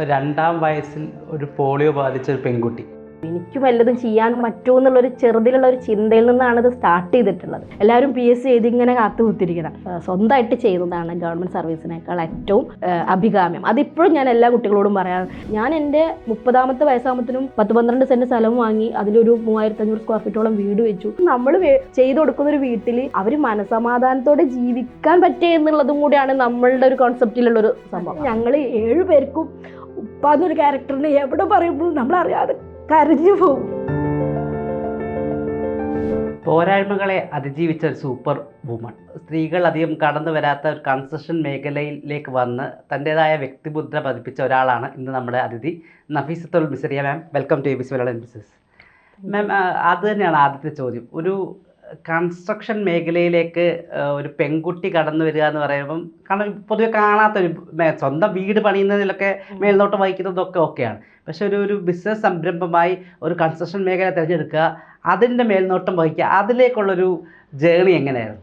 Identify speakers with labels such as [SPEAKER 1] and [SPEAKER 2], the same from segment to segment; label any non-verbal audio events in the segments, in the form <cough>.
[SPEAKER 1] രണ്ടാം വയസ്സിൽ ഒരു പോളിയോ ബാധിച്ച ഒരു പെൺകുട്ടി.
[SPEAKER 2] എനിക്ക് വല്ലതും ചെയ്യാൻ പറ്റുമോ എന്നുള്ളൊരു ചെറുതിലുള്ള ഒരു ചിന്തയിൽ നിന്നാണ് ഇത് സ്റ്റാർട്ട് ചെയ്തിട്ടുള്ളത്. എല്ലാവരും പി എസ് സി എഴുതി ഇങ്ങനെ കാത്തു കുത്തിരിക്കണം സ്വന്തമായിട്ട് ചെയ്യുന്നതാണ് ഗവൺമെന്റ് സർവീസിനേക്കാൾ ഏറ്റവും അഭികാമ്യം. അതിപ്പോഴും ഞാൻ എല്ലാ കുട്ടികളോടും പറയാം ഞാൻ എന്റെ മുപ്പതാമത്തെ വയസ്സാകുമ്പത്തിനും പത്ത് പന്ത്രണ്ട് സെന്റ് സ്ഥലം വാങ്ങി അതിലൊരു മൂവായിരത്തി അഞ്ഞൂറ് സ്ക്വയർ ഫീറ്റോളം വീട് വെച്ചു. നമ്മൾ ചെയ്തു കൊടുക്കുന്ന ഒരു വീട്ടിൽ അവർ മനസമാധാനത്തോടെ ജീവിക്കാൻ പറ്റുക എന്നുള്ളതും കൂടിയാണ് നമ്മളുടെ ഒരു കോൺസെപ്റ്റിലുള്ള ഒരു സംഭവം. ഞങ്ങൾ ഏഴു പേർക്കും ഉപ്പാന്നൊരു ക്യാരക്ടറിനെ എവിടെ പറയുമ്പോഴും നമ്മളറിയാതെ കരഞ്ഞു പോകും.
[SPEAKER 1] പോരായ്മകളെ അതിജീവിച്ച ഒരു സൂപ്പർ വുമൺ സ്ത്രീകൾ അധികം കടന്നു വരാത്ത ഒരു കൺസ്ട്രക്ഷൻ മേഖലയിലേക്ക് വന്ന് തന്റെതായ വ്യക്തിമുദ്ര പതിപ്പിച്ച ഒരാളാണ് ഇന്ന് നമ്മുടെ അതിഥി Nafeesathul Misiriya ma'am welcome to A B C Malayalam business ma'am അത് തന്നെയാണ് ആദ്യത്തെ ചോദ്യം. ഒരു കൺസ്ട്രക്ഷൻ മേഖലയിലേക്ക് ഒരു പെൺകുട്ടി കടന്നു വരിക എന്ന് പറയുമ്പം കാരണം പൊതുവെ കാണാത്തൊരു ഒരു സ്വന്തം വീട് പണിയുന്നതിലൊക്കെ മേൽനോട്ടം വഹിക്കുന്നതൊക്കെ ഓക്കെയാണ് പക്ഷെ ഒരു ഒരു ബിസിനസ് സംരംഭമായി ഒരു കൺസ്ട്രക്ഷൻ മേഖല തിരഞ്ഞെടുക്കുക അതിന്റെ മേൽനോട്ടം വഹിക്കുക അതിലേക്കുള്ളൊരു ജേണി എങ്ങനെയായിരുന്നു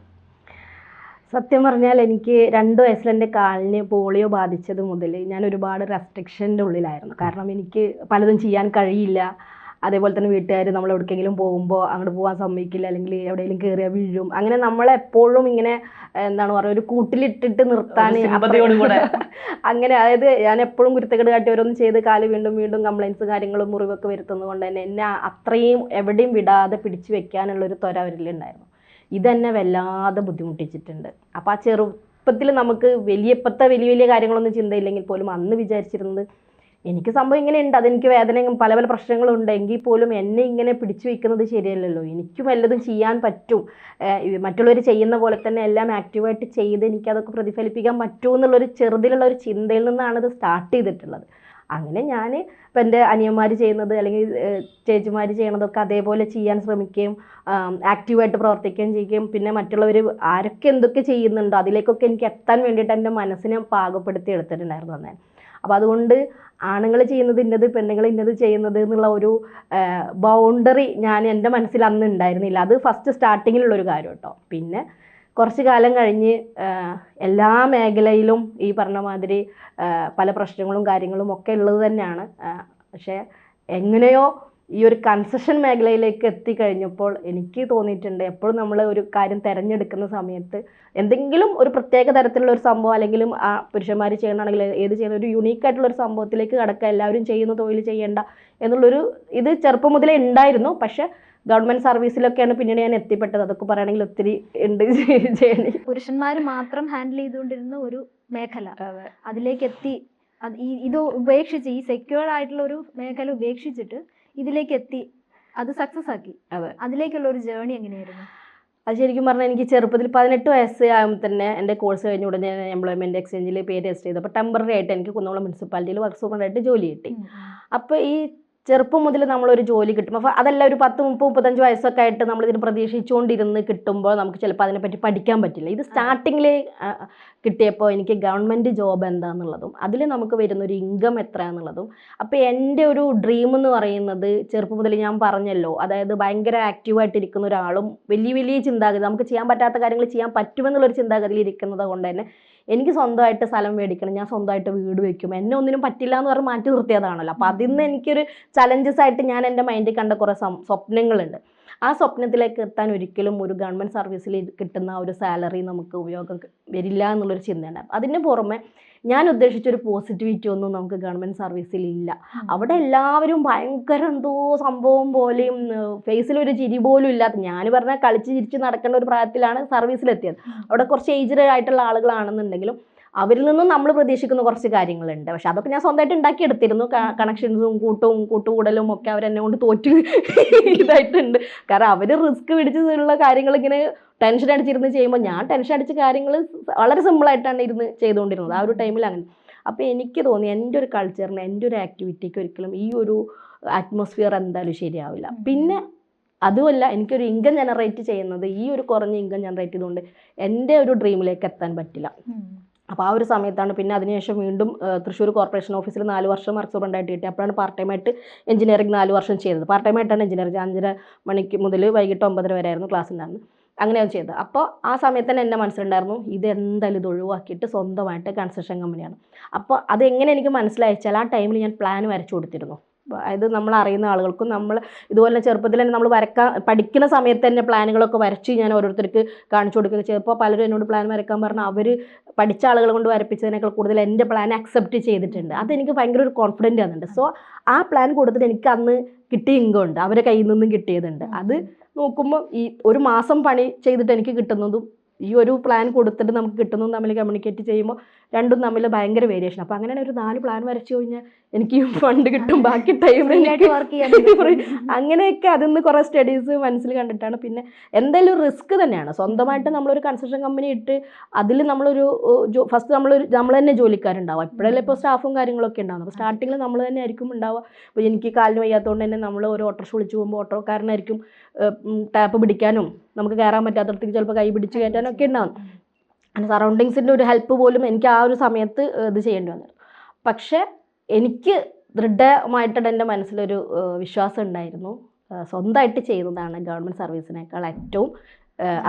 [SPEAKER 2] സത്യം പറഞ്ഞാൽ എനിക്ക് രണ്ട് വയസ്സിൽ എന്റെ കാലിന് പോളിയോ ബാധിച്ചത് മുതൽ ഞാൻ ഒരുപാട് റെസ്ട്രിക്ഷന്റെ ഉള്ളിലായിരുന്നു. കാരണം എനിക്ക് പലതും ചെയ്യാൻ കഴിയില്ല. അതേപോലെ തന്നെ വീട്ടുകാർ നമ്മൾ എവിടേക്കെങ്കിലും പോകുമ്പോൾ അങ്ങോട്ട് പോകാൻ സമ്മതിക്കില്ല അല്ലെങ്കിൽ എവിടെയെങ്കിലും കയറിയാൽ വീഴും. അങ്ങനെ നമ്മളെപ്പോഴും ഇങ്ങനെ എന്താണ് പറയുക ഒരു കൂട്ടിലിട്ടിട്ട് നിർത്താൻ <laughs> അങ്ങനെ അതായത് ഞാൻ എപ്പോഴും കുരുത്തക്കേട് കാട്ടി ഓരോന്നും ചെയ്ത് കാൽ വീണ്ടും വീണ്ടും കംപ്ലൈൻസ് കാര്യങ്ങളും മുറിവൊക്കെ വരുത്തുന്നത് കൊണ്ട് തന്നെ എന്നെ അത്രയും എവിടെയും വിടാതെ പിടിച്ചു വെക്കാനുള്ളൊരു ത്വര അവരിലുണ്ടായിരുന്നു. ഇതെന്നെ വല്ലാതെ ബുദ്ധിമുട്ടിച്ചിട്ടുണ്ട്. അപ്പോൾ ആ ചെറുപ്പത്തിൽ നമുക്ക് വലിയ ഇപ്പോഴത്തെ വലിയ വലിയ കാര്യങ്ങളൊന്നും ചിന്തയില്ലെങ്കിൽ പോലും അന്ന് വിചാരിച്ചിരുന്നത് എനിക്ക് സംഭവം ഇങ്ങനെ ഉണ്ട് അതെനിക്ക് വേദനയും പല പല പ്രശ്നങ്ങളും ഉണ്ട്. എങ്കിൽ പോലും എന്നെ ഇങ്ങനെ പിടിച്ചു വെക്കുന്നത് ശരിയല്ലല്ലോ. എനിക്കും വല്ലതും ചെയ്യാൻ പറ്റും. മറ്റുള്ളവർ ചെയ്യുന്ന പോലെ തന്നെ എല്ലാം ആക്റ്റീവായിട്ട് ചെയ്ത് എനിക്കതൊക്കെ പ്രതിഫലിപ്പിക്കാൻ പറ്റുമോ എന്നുള്ളൊരു ചെറുതിലുള്ള ഒരു ചിന്തയിൽ നിന്നാണ് ഇത് സ്റ്റാർട്ട് ചെയ്തിട്ടുള്ളത്. അങ്ങനെ ഞാൻ ഇപ്പം എന്റെ അനിയന്മാർ ചെയ്യുന്നത് അല്ലെങ്കിൽ ചേച്ചിമാർ ചെയ്യണതൊക്കെ അതേപോലെ ചെയ്യാൻ ശ്രമിക്കുകയും ആക്റ്റീവായിട്ട് പ്രവർത്തിക്കുകയും ചെയ്യുകയും പിന്നെ മറ്റുള്ളവർ ആരൊക്കെ എന്തൊക്കെ ചെയ്യുന്നുണ്ടോ അതിലേക്കൊക്കെ എനിക്ക് എത്താൻ വേണ്ടിയിട്ട് എന്റെ മനസ്സിനെ പാകപ്പെടുത്തി എടുത്തിട്ടുണ്ടായിരുന്നു അന്നേ അപ്പോൾ അതുകൊണ്ട് ആണുങ്ങൾ ചെയ്യുന്നത് ഇന്നത് പെണ്ണുങ്ങൾ ഇന്നത് ചെയ്യുന്നത് എന്നുള്ള ഒരു ബൗണ്ടറി ഞാൻ എന്റെ മനസ്സിൽ അന്ന് ഉണ്ടായിരുന്നില്ല. അത് ഫസ്റ്റ് സ്റ്റാർട്ടിങ്ങിലുള്ളൊരു കാര്യം കേട്ടോ പിന്നെ കുറച്ച് കാലം കഴിഞ്ഞ് എല്ലാ മേഖലയിലും ഈ പറഞ്ഞ മാതിരി പല പ്രശ്നങ്ങളും കാര്യങ്ങളും ഒക്കെ ഉള്ളത് തന്നെയാണ്. പക്ഷേ എങ്ങനെയോ ഈ ഒരു കൺസെഷൻ മേഖലയിലേക്ക് എത്തിക്കഴിഞ്ഞപ്പോൾ എനിക്ക് തോന്നിയിട്ടുണ്ട് എപ്പോഴും നമ്മൾ ഒരു കാര്യം തിരഞ്ഞെടുക്കുന്ന സമയത്ത് എന്തെങ്കിലും ഒരു പ്രത്യേക തരത്തിലുള്ള ഒരു സംഭവം അല്ലെങ്കിൽ ആ പുരുഷന്മാർ ചെയ്യണമെങ്കിൽ ഏത് ചെയ്യുന്ന ഒരു യുണീക്ക് ആയിട്ടുള്ള ഒരു സംഭവത്തിലേക്ക് കടക്കുക എല്ലാവരും ചെയ്യുന്ന തൊഴിൽ ചെയ്യേണ്ട എന്നുള്ളൊരു ഇത് ചെറുപ്പം മുതലേ ഉണ്ടായിരുന്നു. പക്ഷെ ഗവൺമെന്റ് സർവീസിലൊക്കെയാണ് പിന്നീട് ഞാൻ എത്തിപ്പെട്ടത്. അതൊക്കെ പറയുകയാണെങ്കിൽ ഒത്തിരി ഉണ്ട് ചെയ്യണേ
[SPEAKER 3] പുരുഷന്മാർ മാത്രം ഹാൻഡിൽ ചെയ്തുകൊണ്ടിരുന്ന ഒരു മേഖല. അതിലേക്ക് എത്തി. അത് ഈ ഇത് ഉപേക്ഷിച്ച് ഈ സെക്യൂർ ആയിട്ടുള്ള ഒരു മേഖല ഉപേക്ഷിച്ചിട്ട് ഇതിലേക്ക് എത്തി അത് സക്സസ് ആക്കി
[SPEAKER 2] അതെ.
[SPEAKER 3] അതിലേക്കുള്ള ഒരു ജേർണി എങ്ങനെയായിരുന്നു?
[SPEAKER 2] അത് ശരിക്കും പറഞ്ഞാൽ എനിക്ക് ചെറുപ്പത്തിൽ പതിനെട്ട് വയസ്സ് ആകുമ്പോൾ തന്നെ എന്റെ കോഴ്സ് കഴിഞ്ഞ ഉടനെ ഞാൻ എംപ്ലോയ്മെന്റ് എക്സ്ചേഞ്ചിൽ പേര് രജിസ്റ്റർ ചെയ്തു. അപ്പോൾ ടെമ്പററി ആയിട്ട് എനിക്ക് കുന്നോളം മുനിസിപ്പാലിറ്റിയിൽ വർക്ക് സൂപ്പറായിട്ട് ജോലി കിട്ടി. അപ്പോൾ ഈ ചെറുപ്പം മുതൽ നമ്മളൊരു ജോലി കിട്ടും. അപ്പോൾ അതല്ല ഒരു പത്ത് മുപ്പത് മുപ്പത്തഞ്ച് വയസ്സൊക്കെ ആയിട്ട് നമ്മളിതിന് പ്രതീക്ഷിച്ചുകൊണ്ടിരുന്ന് കിട്ടുമ്പോൾ നമുക്ക് ചിലപ്പോൾ അതിനെപ്പറ്റി പഠിക്കാൻ പറ്റില്ല. ഇത് സ്റ്റാർട്ടിങ്ങിൽ കിട്ടിയപ്പോൾ എനിക്ക് ഗവൺമെന്റ് ജോബ് എന്താണെന്നുള്ളതും അതിൽ നമുക്ക് വരുന്ന ഒരു ഇൻകം എത്രയാണെന്നുള്ളതും അപ്പോൾ എന്റെ ഒരു ഡ്രീം എന്ന് പറയുന്നത് ചെറുപ്പം മുതൽ ഞാൻ പറഞ്ഞല്ലോ അതായത് ഭയങ്കര ആക്റ്റീവായിട്ടിരിക്കുന്ന ഒരാളും വലിയ വലിയ ചിന്താഗതി നമുക്ക് ചെയ്യാൻ പറ്റാത്ത കാര്യങ്ങൾ ചെയ്യാൻ പറ്റുമെന്നുള്ളൊരു ചിന്താഗതിയിൽ ഇരിക്കുന്നത് കൊണ്ട് തന്നെ എനിക്ക് സ്വന്തമായിട്ട് സ്ഥലം മേടിക്കണം ഞാൻ സ്വന്തമായിട്ട് വീട് വെക്കും എന്നെ ഒന്നിനും പറ്റില്ല എന്ന് പറഞ്ഞ് മാറ്റി നിർത്തിയതാണല്ലോ. അപ്പോൾ അതിൽ നിന്ന് എനിക്കൊരു ചലഞ്ചസ് ആയിട്ട് ഞാൻ എന്റെ മൈൻഡിൽ കണ്ട കുറേ സ്വപ്നങ്ങളുണ്ട്. ആ സ്വപ്നത്തിലേക്ക് എത്താൻ ഒരിക്കലും ഒരു ഗവൺമെന്റ് സർവീസിൽ കിട്ടുന്ന ഒരു സാലറി നമുക്ക് ഉപയോഗം വരില്ല എന്നുള്ളൊരു ചിന്തയുണ്ട്. അതിന് പുറമെ ഞാൻ ഉദ്ദേശിച്ച ഒരു പോസിറ്റിവിറ്റി ഒന്നും നമുക്ക് ഗവൺമെന്റ് സർവീസിൽ ഇല്ല. അവിടെ എല്ലാവരും ഭയങ്കര എന്തോ സംഭവം പോലെയും ഫേസിൽ ഒരു ചിരി പോലും ഇല്ലാത്ത ഞാൻ പറഞ്ഞാൽ കളിച്ച് ചിരിച്ച് നടക്കേണ്ട ഒരു പ്രായത്തിലാണ് സർവീസിലെത്തിയത് അവിടെ കുറച്ച് ഏജ്ഡ് ആയിട്ടുള്ള ആളുകളാണെന്നുണ്ടെങ്കിലും അവരിൽ നിന്നും നമ്മൾ പ്രതീക്ഷിക്കുന്ന കുറച്ച് കാര്യങ്ങളുണ്ട്. പക്ഷെ അതൊക്കെ ഞാൻ സ്വന്തമായിട്ട് ഉണ്ടാക്കിയെടുത്തിരുന്നു. കണക്ഷൻസും കൂട്ടും കൂട്ടുകൂടലും ഒക്കെ അവരെന്നെ കൊണ്ട് തോറ്റ്. ഇതായിട്ടുണ്ട്. കാരണം അവർ റിസ്ക് പിടിച്ചുള്ള കാര്യങ്ങൾ ഇങ്ങനെ ടെൻഷൻ അടിച്ചിരുന്ന് ചെയ്യുമ്പോൾ ഞാൻ ടെൻഷൻ അടിച്ച കാര്യങ്ങൾ വളരെ സിമ്പിളായിട്ടാണ് ഇരുന്ന് ചെയ്തുകൊണ്ടിരുന്നത്. ആ ഒരു ടൈമിൽ അങ്ങനെ. അപ്പോൾ എനിക്ക് തോന്നി എന്റെ ഒരു കൾച്ചറിന് എന്റെ ഒരു ആക്ടിവിറ്റിക്ക് ഒരിക്കലും ഈ ഒരു അറ്റ്മോസ്ഫിയർ എന്തായാലും ശരിയാവില്ല. പിന്നെ അതുമല്ല എനിക്കൊരു ഇൻകം ജനറേറ്റ് ചെയ്യുന്നത് ഈ ഒരു കുറഞ്ഞ ഇൻകം ജനറേറ്റ് ചെയ്തുകൊണ്ട് എന്റെ ഒരു ഡ്രീമിലേക്ക് എത്താൻ പറ്റില്ല. അപ്പോൾ ആ ഒരു സമയത്താണ് പിന്നെ അതിനുശേഷം വീണ്ടും തൃശ്ശൂർ കോർപ്പറേഷൻ ഓഫീസിൽ നാല് വർഷം വർക്ക് സൂപ്രണ്ടായിട്ട് കിട്ടി. അപ്പോഴാണ് പാർട്ട് ടൈമായിട്ട് എഞ്ചിനീയറിംഗ് നാല് വർഷം ചെയ്തത്. പാർട്ട് ടൈമായിട്ടാണ് എഞ്ചിനീയറിംഗ് അഞ്ചര മണിക്ക് മുതൽ വൈകിട്ട് ഒമ്പതര വരെ ആയിരുന്നു ക്ലാസ് ഉണ്ടായിരുന്നു അങ്ങനെയാണ് ചെയ്തത്. അപ്പോൾ ആ സമയത്ത് തന്നെ എന്റെ മനസ്സിലുണ്ടായിരുന്നു ഇത് എന്തായാലും ഇത് ഒഴിവാക്കിയിട്ട് സ്വന്തമായിട്ട് കൺസ്ട്രക്ഷൻ കമ്പനിയാണ് അപ്പോൾ അതെങ്ങനെ എനിക്ക് മനസ്സിലായിച്ചാൽ ആ ടൈമിൽ ഞാൻ പ്ലാൻ വരച്ചു കൊടുത്തിരുന്നു. അതായത് നമ്മൾ അറിയുന്ന ആളുകൾക്കും നമ്മൾ ഇതുപോലെ ചെറുപ്പത്തിൽ തന്നെ നമ്മൾ വരക്കാൻ പഠിക്കുന്ന സമയത്ത് തന്നെ പ്ലാനുകളൊക്കെ വരച്ച് ഞാൻ ഓരോരുത്തർക്ക് കാണിച്ചു കൊടുക്കുക ചിലപ്പോൾ പലരും എന്നോട് പ്ലാൻ വരക്കാൻ പറഞ്ഞാൽ അവർ പഠിച്ച ആളുകൾ കൊണ്ട് വരപ്പിച്ചതിനേക്കാൾ കൂടുതൽ എന്റെ പ്ലാൻ അക്സെപ്റ്റ് ചെയ്തിട്ടുണ്ട്. അതെനിക്ക് ഭയങ്കര ഒരു കോൺഫിഡന്റ് ആകുന്നുണ്ട് സോ ആ പ്ലാൻ കൊടുത്തിട്ട് എനിക്ക് അന്ന് കിട്ടിയ ഇൻകം ഉണ്ട്. അവരെ കയ്യിൽ നിന്നും കിട്ടിയതുണ്ട്. അത് നോക്കുമ്പോൾ ഈ ഒരു മാസം പണി ചെയ്തിട്ട് എനിക്ക് കിട്ടുന്നതും ഈ ഒരു പ്ലാൻ കൊടുത്തിട്ട് നമുക്ക് കിട്ടുന്നതും തമ്മിൽ കമ്മ്യൂണിക്കേറ്റ് ചെയ്യുമ്പോൾ രണ്ടും തമ്മിൽ ഭയങ്കര വേരിയേഷൻ അപ്പോൾ അങ്ങനെ ഒരു നാല് പ്ലാൻ വരച്ചു കഴിഞ്ഞാൽ എനിക്ക് ഫണ്ട് കിട്ടും ബാക്കി <laughs> ടൈം <laughs> അങ്ങനെയൊക്കെ അതിൽ നിന്ന് കുറേ സ്റ്റഡീസ് മനസ്സിൽ കണ്ടിട്ടാണ്. പിന്നെ എന്തായാലും റിസ്ക് തന്നെയാണ്. സ്വന്തമായിട്ട് നമ്മളൊരു കൺസ്ട്രക്ഷൻ കമ്പനി ഇട്ട് അതിൽ നമ്മളൊരു ഫസ്റ്റ് നമ്മളൊരു നമ്മൾ തന്നെ ജോലിക്കാരുണ്ടാവും എപ്പോഴല്ലേ ഇപ്പോൾ സ്റ്റാഫും കാര്യങ്ങളൊക്കെ ഉണ്ടാവും അപ്പോൾ സ്റ്റാർട്ടിങ്ങിൽ നമ്മൾ തന്നെ ആയിരിക്കും ഉണ്ടാവുക. അപ്പോൾ എനിക്ക് കാലിന് വയ്യാത്തതുകൊണ്ട് തന്നെ നമ്മൾ ഒരു ഓട്ടോറിക്ഷ വിളിച്ചു പോകുമ്പോൾ ഓട്ടോക്കാരനായിരിക്കും. ടാപ്പ് പിടിക്കാനും നമുക്ക് കയറാൻ പറ്റാത്തടത്തേക്ക് ചിലപ്പോൾ കൈ പിടിച്ച് കയറ്റാനും ഒക്കെ ഉണ്ടാവും. സറൗണ്ടിങ്സിന്റെ ഒരു ഹെൽപ്പ് പോലും എനിക്ക് ആ ഒരു സമയത്ത് ഇത് ചെയ്യേണ്ടി വന്നു പക്ഷേ എനിക്ക് ദൃഢമായിട്ട് എന്റെ മനസ്സിലൊരു വിശ്വാസം ഉണ്ടായിരുന്നു. സ്വന്തമായിട്ട് ചെയ്യുന്നതാണ് ഗവൺമെന്റ് സർവീസിനേക്കാൾ ഏറ്റവും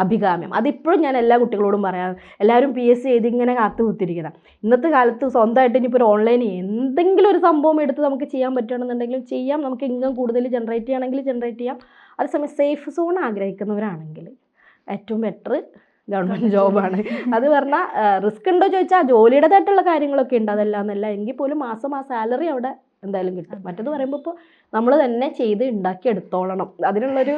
[SPEAKER 2] അഭികാമ്യം. അതിപ്പോഴും ഞാൻ എല്ലാ കുട്ടികളോടും പറയാം എല്ലാവരും പി എസ് സി ചെയ്ത് ഇങ്ങനെ കാത്തു കുത്തിരിക്കണം ഇന്നത്തെ കാലത്ത് സ്വന്തമായിട്ട് ഇനിയിപ്പോൾ ഒരു ഓൺലൈൻ എന്തെങ്കിലും ഒരു സംഭവം എടുത്ത് നമുക്ക് ചെയ്യാൻ പറ്റുകയാണെന്നുണ്ടെങ്കിലും ചെയ്യാം. നമുക്ക് ഇൻകം കൂടുതൽ ജനറേറ്റ് ചെയ്യണമെങ്കിൽ ജനറേറ്റ് ചെയ്യാം. അതേസമയം സേഫ് സോൺ ആഗ്രഹിക്കുന്നവരാണെങ്കിൽ ഏറ്റവും ബെറ്റർ ഗവൺമെന്റ് ജോബാണ് അത് പറഞ്ഞാൽ റിസ്ക് ഉണ്ടോ ചോദിച്ചാൽ ജോലിയുടേതായിട്ടുള്ള കാര്യങ്ങളൊക്കെ ഉണ്ട്. അതല്ല എന്നല്ല എങ്കിൽ പോലും മാസം ആ സാലറി അവിടെ എന്തായാലും കിട്ടും. മറ്റേത് പറയുമ്പോൾ ഇപ്പോൾ നമ്മൾ തന്നെ ചെയ്ത് ഉണ്ടാക്കി എടുത്തോളണം. അതിനുള്ളൊരു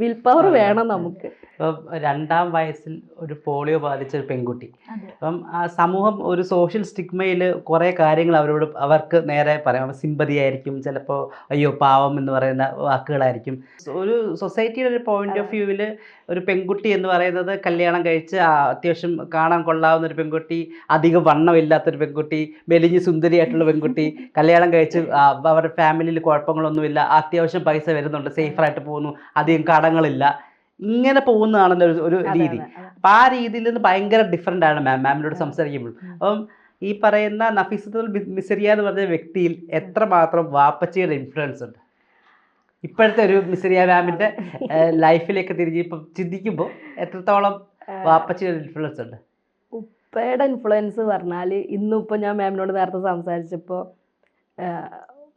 [SPEAKER 2] വിൽ പവർ വേണം നമുക്ക്.
[SPEAKER 1] ഇപ്പം രണ്ടാം വയസ്സിൽ ഒരു പോളിയോ ബാധിച്ച ഒരു പെൺകുട്ടി. അപ്പം ആ സമൂഹം ഒരു സോഷ്യൽ സ്റ്റിഗ്മയിൽ കുറേ കാര്യങ്ങൾ അവരോട് അവർക്ക് നേരെ പറയാം. സിമ്പതി ആയിരിക്കും ചിലപ്പോൾ അയ്യോ പാവം എന്ന് പറയുന്ന വാക്കുകളായിരിക്കും. ഒരു സൊസൈറ്റിയുടെ ഒരു പോയിന്റ് ഓഫ് വ്യൂവിൽ ഒരു പെൺകുട്ടി എന്ന് പറയുന്നത് കല്യാണം കഴിച്ച് അത്യാവശ്യം കാണാൻ കൊള്ളാവുന്ന ഒരു പെൺകുട്ടി അധികം വണ്ണമില്ലാത്തൊരു പെൺകുട്ടി മെലിഞ്ഞ് സുന്ദരിയായിട്ടുള്ള പെൺകുട്ടി കല്യാണം കഴിച്ച് അവരുടെ ഫാമിലിയിൽ കുഴപ്പങ്ങളൊന്നുമില്ല അത്യാവശ്യം പൈസ വരുന്നുണ്ട്. സേഫറായിട്ട് പോകുന്നു. അധികം കടങ്ങളില്ല. ഇങ്ങനെ പോകുന്നതാണല്ലോ ഒരു- രീതി. അപ്പം ആ രീതിയിൽ നിന്ന് ഭയങ്കര ഡിഫറെന്റ് ആണ് മാം. മാമിനോട് സംസാരിക്കുമ്പോൾ. അപ്പം ഈ പറയുന്ന നഫീസത്തുൽ മിസരിയ എന്ന് പറഞ്ഞ വ്യക്തിയിൽ എത്രമാത്രം വാപ്പച്ചിയുടെ ഇൻഫ്ലുവൻസ് ഉണ്ട്? ഇപ്പോഴത്തെ ഒരു മിസരിയ മാമിന്റെ ലൈഫിലേക്ക് തിരിഞ്ഞ് ഇപ്പം ചിന്തിക്കുമ്പോൾ എത്രത്തോളം വാപ്പച്ചിയുടെ ഇൻഫ്ലുവൻസ് ഉണ്ട്?
[SPEAKER 2] ഉപ്പയുടെ ഇൻഫ്ലുവൻസ് പറഞ്ഞാൽ ഇന്നിപ്പോൾ ഞാൻ മാമിനോട് നേരത്തെ സംസാരിച്ചപ്പോൾ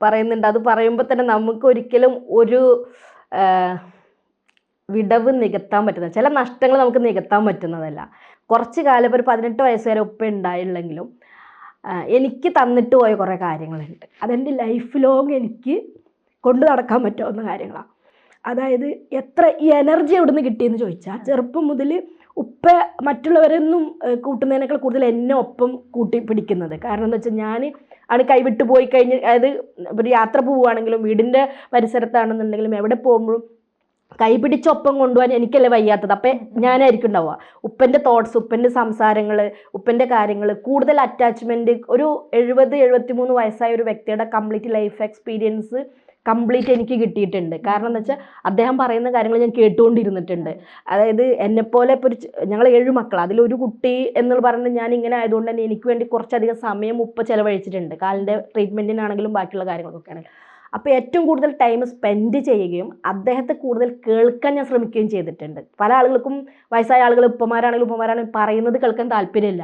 [SPEAKER 2] പറയുന്നുണ്ട്. അത് പറയുമ്പോൾ തന്നെ നമുക്ക് ഒരിക്കലും ഒരു വിടവ് നികത്താൻ പറ്റുന്ന ചില നഷ്ടങ്ങൾ നമുക്ക് നികത്താൻ പറ്റുന്നതല്ല. കുറച്ച് കാലം ഒരു പതിനെട്ട് വയസ്സ് വരെ ഉപ്പ ഉണ്ടായില്ലെങ്കിലും എനിക്ക് തന്നിട്ട് പോയ കുറേ കാര്യങ്ങളുണ്ട്. അതെന്റെ ലൈഫ് ലോങ് എനിക്ക് കൊണ്ടു നടക്കാൻ പറ്റാവുന്ന കാര്യങ്ങളാണ്. അതായത് എത്ര ഈ എനർജി എവിടെ നിന്ന് കിട്ടിയെന്ന് ചോദിച്ചാൽ ചെറുപ്പം മുതൽ ഉപ്പ മറ്റുള്ളവരൊന്നും കൂട്ടുന്നതിനേക്കാൾ കൂടുതൽ എന്നെ ഒപ്പം കൂട്ടി പിടിക്കുന്നത്. കാരണം എന്താ വെച്ചാൽ ഞാൻ ആണ് കൈവിട്ട് പോയി കഴിഞ്ഞ് അതായത് ഒരു യാത്ര പോവുകയാണെങ്കിലും വീടിന്റെ പരിസരത്താണെന്നുണ്ടെങ്കിലും എവിടെ പോകുമ്പോഴും കൈ പിടിച്ചൊപ്പം കൊണ്ടുപോകാൻ എനിക്കല്ലേ വയ്യാത്തത്. അപ്പം ഞാനായിരിക്കും ഉണ്ടാവുക. ഉപ്പന്റെ തോട്ട്സ് ഉപ്പന്റെ സംസാരങ്ങൾ ഉപ്പന്റെ കാര്യങ്ങൾ കൂടുതൽ അറ്റാച്ച്മെന്റ് ഒരു എഴുപത് എഴുപത്തി മൂന്ന് വയസ്സായ ഒരു വ്യക്തിയുടെ കംപ്ലീറ്റ് ലൈഫ് എക്സ്പീരിയൻസ് കംപ്ലീറ്റ് എനിക്ക് കിട്ടിയിട്ടുണ്ട്. കാരണം എന്താ വെച്ചാൽ അദ്ദേഹം പറയുന്ന കാര്യങ്ങൾ ഞാൻ കേട്ടുകൊണ്ടിരുന്നിട്ടുണ്ട്. അതായത് എന്നെപ്പോലെ ഇപ്പോൾ ഒരു ഞങ്ങൾ ഏഴ് മക്കൾ അതിലൊരു കുട്ടി എന്ന് പറയുന്നത് ഞാൻ ഇങ്ങനെ ആയതുകൊണ്ട് തന്നെ എനിക്ക് വേണ്ടി കുറച്ചധികം സമയം ഉപ്പ ചിലവഴിച്ചിട്ടുണ്ട്. കാലിന്റെ ട്രീറ്റ്മെന്റിനാണെങ്കിലും ബാക്കിയുള്ള കാര്യങ്ങൾക്കൊക്കെ ആണെങ്കിലും അപ്പോൾ ഏറ്റവും കൂടുതൽ ടൈം സ്പെൻഡ് ചെയ്യുകയും അദ്ദേഹത്തെ കൂടുതൽ കേൾക്കാൻ ഞാൻ ശ്രമിക്കുകയും ചെയ്തിട്ടുണ്ട്. പല ആളുകൾക്കും വയസ്സായ ആളുകൾ ഉപ്പമാരാണെങ്കിലും ഉപ്പമാരാണെങ്കിലും പറയുന്നത് കേൾക്കാൻ താല്പര്യമില്ല.